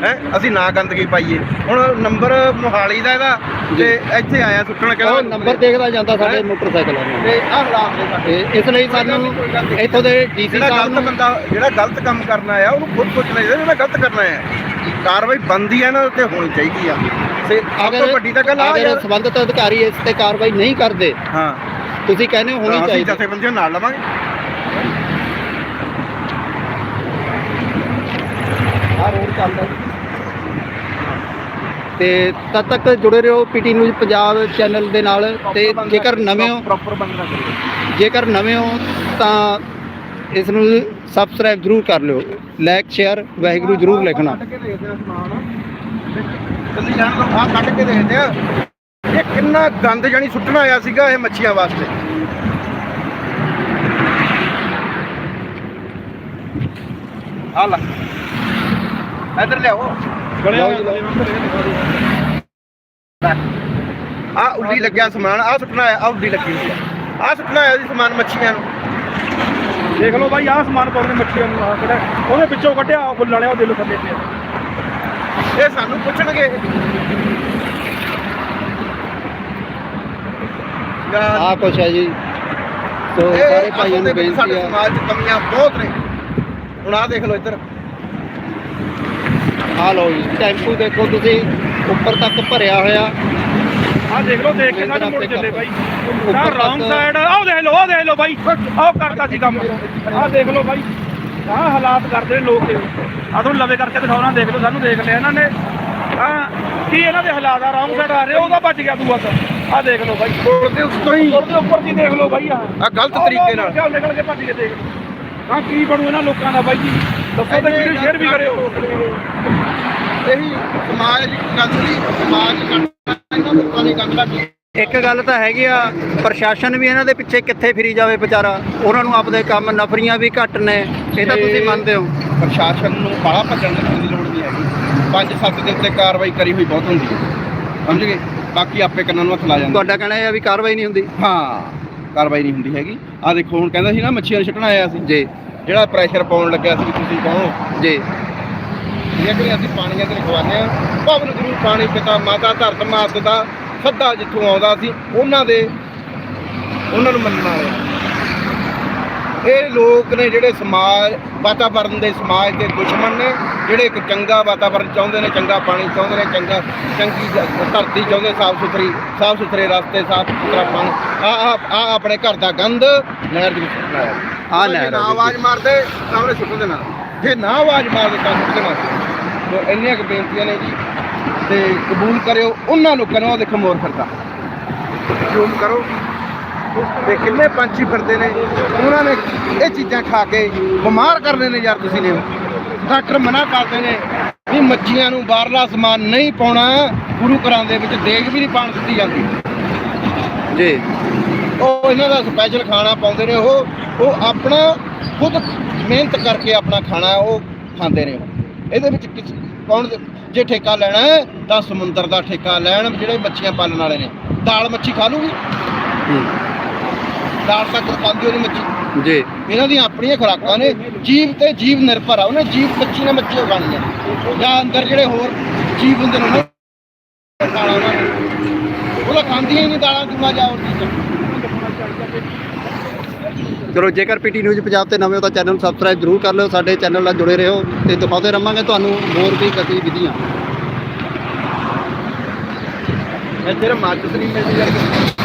ਹੈ? ਅਸੀਂ ਨਾ ਗੰਦਗੀ ਪਾਈਏ। ਹੁਣ ਨੰਬਰ ਮੋਹਾਲੀ ਦਾ ਇਹਦਾ ਤੇ ਇੱਥੇ ਆਇਆ ਸੁੱਟਣ ਉਹ ਨੰਬਰ ਦੇਖਦਾ ਜਾਂਦਾ ਸਾਡੇ? ਮੋਟਰਸਾਈਕਲਾਂ ਨੂੰ। ਤੇ ਆਹ ਹਾਲਾਤ ਨੇ ਸਾਡੇ। ਤੇ ਇਸ ਲਈ ਸਾਨੂੰ ਇੱਥੋਂ ਦੇ ਡੀਸੀ ਜਿਹੜਾ ਸਾਹਿਬ ਗਲਤ ਨੂੰ ਬੰਦਾ ਜਿਹੜਾ ਗਲਤ ਕੰਮ ਕਰਨਾ ਆ ਉਹਨੂੰ ਖੁਦ ਸੋਚਣਾ ਚਾਹੀਦਾ ਜਿਹੜਾ ਗਲਤ ਕਰਨਾ ਹੈ ਕਾਰਵਾਈ ਬੰਦੀ ਹੈ ਨਾ ਤੇ ਹੋਣੀ ਚਾਹੀਦੀ ਆ। ਤੇ ਸਭ ਤੋਂ ਵੱਡੀ ਤਾਂ ਗੱਲ ਆ ਅਗਰ ਯਾਰ। ਸੰਬੰਧਿਤ ਅਧਿਕਾਰੀ ਇਸ ਤੇ ਕਾਰਵਾਈ ਨਹੀਂ ਕਰਦੇ ਹਾਂ। ਤੁਸੀਂ ਕਹਿੰਦੇ ਹੋ ਹੋਣੀ ਅਸੀਂ ਚਾਹੀਦੀ। ਜਥੇਬੰਦੀਆਂ ਨਾਲ ਲਵਾਂਗੇ ਆ ਰੋਡ ਚੱਲਦਾ ਤੇ ਤਦ ਤੱਕ ਜੁੜੇ ਰਹੋ ਪੀਟੀ ਨਿਊਜ਼ ਪੰਜਾਬ ਚੈਨਲ ਦੇ ਨਾਲ ਤੇ ਜੇਕਰ ਨਵੇਂ ਹੋ ਪ੍ਰੋਪਰ ਬੰਦ ਨਾ ਕਰੀਏ ਜੇਕਰ ਨਵੇਂ ਹੋ ਤਾਂ ਇਸ ਨੂੰ ਸਬਸਕ੍ਰਾਈਬ ਜ਼ਰੂਰ ਕਰ ਲਿਓ। ਲਾਈਕ ਸ਼ੇਅਰ ਵਾਹਿਗੁਰੂ ਜ਼ਰੂਰ ਲਿਖਣਾ। ਕੱਢ ਕੇ ਦੇਖਦੇ ਆ ਸਮਾਨ। ਜਲਦੀ ਜਾਣ ਲਓ ਆਹ ਕੱਢ ਕੇ ਦੇਖਦੇ ਆ ਇਹ ਕਿੰਨਾ ਗੰਦ ਜਾਨੀ ਸੁੱਟਣਾ ਆਇਆ ਸੀਗਾ ਇਹ ਮੱਛੀਆਂ ਵਾਸਤੇ। ਆ ਲੈ। ਇਧਰ ਲਿਆਓ। ਆ ਉੱਲੀ ਲੱਗਿਆ ਸਮਾਨ ਆ ਸੁੱਟਣਾ ਆ ਉੱਲੀ ਲੱਗੀ ਹੋਈ ਆ। ਆ ਸੁੱਟਣਾ ਆਇਆ ਜੀ ਸਮਾਨ ਮੱਛੀਆਂ ਨੂੰ। ਦੇਖ ਲਓ ਬਾਈ ਆਹ ਸਮਾਨ ਪਾਉਂਦੇ ਮੱਛੀਆਂ ਨੂੰ ਆ ਕਿਹੜਾ ਉਹਦੇ ਵਿੱਚੋਂ ਕੱਢਿਆ ਉਹ ਫੁੱਲ ਵਾਲਿਆ ਉਹ ਦੇ ਲੋ ਥੱਲੇ ਪਿਆ। ਇਹ ਸਾਨੂੰ ਪੁੱਛਣਗੇ। ਆ ਕੁਛ ਹੈ ਜੀ। ਸੋ ਸਾਰੇ ਭਾਈਆਂ ਦੇ ਨੂੰ ਸਾਡੇ ਬੇਨਤੀ ਹੈ ਸਮਾਜ 'ਚ ਕਮੀਆਂ ਬਹੁਤ ਨੇ। ਹੁਣ ਆਹ ਦੇਖ ਲਓ ਇੱਧਰ। ਆ ਲਓ ਜੀ ਟੈਂਪੂ ਦੇਖੋ ਤੁਸੀਂ ਉੱਪਰ ਤੱਕ ਭਰਿਆ ਹੋਇਆ। ਆਹ ਦੇਖ ਲਓ ਦੇਖ ਕੇ ਸਾਡੇ ਮੁੜ ਚੱਲੇ ਬਾਈ। ਆਹ ਰੌਂਗ ਸਾਈਡ ਆਹ ਦੇਖ ਲਓ ਆਹ ਦੇਖ ਲਓ ਬਾਈ। ਆਹ ਕਰਤਾ ਸੀ ਕੰਮ। ਆਹ ਦੇਖ ਲਓ ਬਾਈ। ਆਹ ਹਾਲਾਤ ਕਰਦੇ ਨੇ ਲੋਕ ਇਹ। ਆਹ ਤੁਹਾਨੂੰ ਲਵੇ ਕਰਕੇ ਦਿਖਾਉਣਾ ਦੇਖ ਲਓ ਸਾਨੂੰ ਦੇਖ ਲਿਆ ਇਹਨਾਂ ਨੇ। ਆਹ ਕੀ ਇਹਨਾਂ ਦੇ ਹਾਲਾਤ ਆ ਰੌਂਗ ਸਾਈਡ ਆ ਰਹੇ ਉਹਦਾ ਭੱਜ ਗਿਆ ਦੂਆ ਆਹ ਦੇਖ ਲਓ ਬਾਈ। ਪੁਲ ਦੇ ਉੱਤੋਂ ਹੀ। ਪੁਲ ਦੇ ਉੱਪਰ ਦੀ ਦੇਖ ਲਓ ਬਾਈ ਆਹ। ਆ ਗਲਤ ਤਰੀਕੇ ਨਾਲ। ਕਿਉਂ ਨਿਕਲ ਕੇ ਭੱਜ ਕੇ ਦੇਖ ਲਓ। ਆਹ ਕੀ ਬਣੂ ਇਹਨਾਂ ਲੋਕਾਂ ਦਾ ਬਾਈ ਜੀ। ਦੱਸੋ ਤੇ ਵੀਡੀਓ ਸ਼ੇਅਰ ਵੀ ਕਰਿਓ। ਇਹੀ ਸਮਾਜ ਗੰਦਲੀ ਸਮਾਜ ਇਹਨਾਂ ਲੋਕਾਂ ਦੀ ਗੰਦਲਾ ਇੱਕ ਗੱਲ ਤਾਂ ਹੈਗੀ ਆ ਪ੍ਰਸ਼ਾਸਨ ਵੀ ਇਹਨਾਂ ਦੇ ਪਿੱਛੇ ਕਿੱਥੇ ਫਿਰੀ ਜਾਵੇ ਵਿਚਾਰਾ ਉਹਨਾਂ ਨੂੰ ਆਪਦੇ ਕੰਮ ਨਫਰੀਆਂ ਵੀ ਘੱਟ ਨੇ ਇਹ ਤਾਂ ਤੁਸੀਂ ਮੰਨਦੇ ਹੋ। ਪ੍ਰਸ਼ਾਸਨ ਨੂੰ ਬਾਹਲਾ ਭੱਜਣ ਦੀ ਲੋੜ ਨਹੀਂ ਹੈਗੀ। ਪੰਜ ਸੱਤ ਦੇ ਉੱਤੇ ਕਾਰਵਾਈ ਕਰੀ ਹੋਈ ਬਹੁਤ ਹੁੰਦੀ ਹੈ। ਸਮਝ ਗਏ? ਬਾਕੀ ਆਪੇ ਕੰਨਾਂ ਨੂੰ ਹੱਥ ਲਾ ਜਾਂਦੇ। ਤੁਹਾਡਾ ਕਹਿਣਾ ਇਹ ਆ ਵੀ ਕਾਰਵਾਈ ਨਹੀਂ ਹੁੰਦੀ। ਹਾਂ ਕਾਰਵਾਈ ਨਹੀਂ ਹੁੰਦੀ ਹੈਗੀ। ਆ ਦੇਖੋ ਹੁਣ ਕਹਿੰਦਾ ਸੀ ਨਾ ਮੱਛੀਆਂ ਨੂੰ ਛੱਡਣਾ ਆਇਆ ਸੀ। ਜੀ। ਜਿਹੜਾ ਪ੍ਰੈਸ਼ਰ ਪਾਉਣ ਲੱਗਿਆ ਸੀ ਤੁਸੀਂ ਪਾਓ। ਜੀ। ਜਿਹੜੇ ਅਸੀਂ ਪਾਣੀਆਂ ਤੇ ਲਿਖਵਾਉਂਦੇ ਆ ਭਵਨ ਗੁਰੂ ਪਾਣੀ ਪਿਤਾ ਮਾਤਾ ਧਰਤ ਮਾਤ ਦਾ ਸੱਦਾ ਜਿੱਥੋਂ ਆਉਂਦਾ ਸੀ ਉਹਨਾਂ ਦੇ ਉਹਨਾਂ ਨੂੰ ਮੰਨਣ ਵਾਲੇ ਇਹ ਲੋਕ ਨੇ ਜਿਹੜੇ ਸਮਾਜ ਵਾਤਾਵਰਣ ਦੇ ਸਮਾਜ ਦੇ ਦੁਸ਼ਮਣ ਨੇ ਜਿਹੜੇ ਇੱਕ ਚੰਗਾ ਵਾਤਾਵਰਣ ਚਾਹੁੰਦੇ ਨੇ ਚੰਗਾ ਪਾਣੀ ਚਾਹੁੰਦੇ ਨੇ ਚੰਗਾ ਚੰਗੀ ਧਰਤੀ ਚਾਹੁੰਦੇ ਸਾਫ਼ ਸੁਥਰੀ ਸਾਫ਼ ਸੁਥਰੇ ਰਸਤੇ ਸਾਫ਼ ਸੁਥਰਾ ਪਾਣੀ। ਆ ਆ ਆਪਣੇ ਘਰ ਦਾ ਗੰਦ ਨਹਿਰ ਦੇ ਵਿੱਚ ਸੁੱਟਣਾ ਹੈ ਨਹਿਰ ਆ ਜੀ। ਆਵਾਜ਼ ਮਾਰਦੇ ਉਹਨੇ ਸੁੱਟ ਦੇਣਾ। ਜੇ ਨਾ ਆਵਾਜ਼ ਮਾਰਦੇ ਤਾਂ ਸੁੱਟ ਦੇਣਾ। ਸੋ ਇੰਨੀਆਂ ਕੁ ਬੇਨਤੀਆਂ ਨੇ ਜੀ ਤੇ ਕਬੂਲ ਕਰਿਓ ਉਹਨਾਂ ਲੋਕਾਂ ਨੂੰ ਉਹ ਦੇਖੋ ਮੋਰ ਫਿਰਦਾ। ਜ਼ੂਮ ਕਰੋ। ਤੇ ਕਿੰਨੇ ਪੰਛੀ ਫਿਰਦੇ ਨੇ? ਉਹਨਾਂ ਨੇ ਇਹ ਚੀਜ਼ਾਂ ਖਾ ਕੇ ਬਿਮਾਰ ਕਰਨੇ ਨੇ ਯਾਰ ਤੁਸੀਂ ਨੇ। ਡਾਕਟਰ ਮਨਾ ਕਰਦੇ ਨੇ ਵੀ ਮੱਛੀਆਂ ਨੂੰ ਬਾਹਰਲਾ ਸਮਾਨ ਨਹੀਂ ਪਾਉਣਾ ਗੁਰੂ ਘਰਾਂ ਦੇ ਵਿੱਚ ਦੇਗ ਵੀ ਨਹੀਂ ਪਾਣ ਦਿੱਤੀ ਜਾਂਦੀ। ਜੀ। ਉਹ ਇਹਨਾਂ ਦਾ ਸਪੈਸ਼ਲ ਖਾਣਾ ਪਾਉਂਦੇ ਨੇ ਉਹ ਉਹ ਆਪਣਾ ਖੁਦ ਮਿਹਨਤ ਕਰਕੇ ਆਪਣਾ ਖਾਣਾ ਉਹ ਖਾਂਦੇ ਨੇ। ਇਹਦੇ ਵਿੱਚ ਕੌਣ ਜੇ ਠੇਕਾ ਲੈਣਾ ਹੈ, ਤਾਂ ਸਮੁੰਦਰ ਦਾ ਠੇਕਾ ਲੈਣ ਜਿਹੜੇ ਮੱਛੀਆਂ ਪਾਲਣ ਵਾਲੇ ਨੇ। ਦਾਲ ਮੱਛੀ ਖਾ ਲੂਗੀ? ਦਾਲ ਤੱਕ ਖਾਂਦੀ ਉਹਦੀ ਮੱਛੀ। ਜੀ। ਇਹਨਾਂ ਦੀਆਂ ਆਪਣੀਆਂ ਖੁਰਾਕਾਂ ਨੇ। ਜੀਵ ਤੇ ਜੀਵ ਨਿਰਭਰ ਆ। ਉਹਨੇ ਜੀਵ ਮੱਛੀ ਨੇ ਮੱਛੀ ਉਗਾਣੀ ਆ ਜਾਂ ਅੰਦਰ ਜਿਹੜੇ ਹੋਰ ਜੀਵ ਹੁੰਦੇ ਨੇ ਉਹਨੇ ਖਾਣਾ ਉਹਨਾਂ ਨੇ। ਉਹਦਾ ਖਾਂਦੀਆਂ ਹੀ ਨਹੀਂ ਦਾਲਾਂ ਦੂਲਾਂ ਜਾਂ ਹੋਰ ਚੀਜ਼ਾਂ। ਚਲੋ, ਜੇਕਰ ਪੀਟੀ ਨਿਊਜ਼ ਪੰਜਾਬ ਤੇ ਨਵੇਂ ਹੋ ਤਾਂ ਚੈਨਲ ਨੂੰ ਸਬਸਕ੍ਰਾਈਬ ਜ਼ਰੂਰ ਕਰ ਲਿਓ, ਸਾਡੇ ਚੈਨਲ ਨਾਲ ਜੁੜੇ ਰਹੋ ਤੇ ਦਿਖਾਉਂਦੇ ਰਵਾਂਗੇ ਤੁਹਾਨੂੰ ਹੋਰ ਵੀ ਗਤੀਵਿਧੀਆਂ। ਇੱਥੇ ਮਾਚਸ ਨਹੀਂ ਮਿਲਦੀ ਯਾਰ।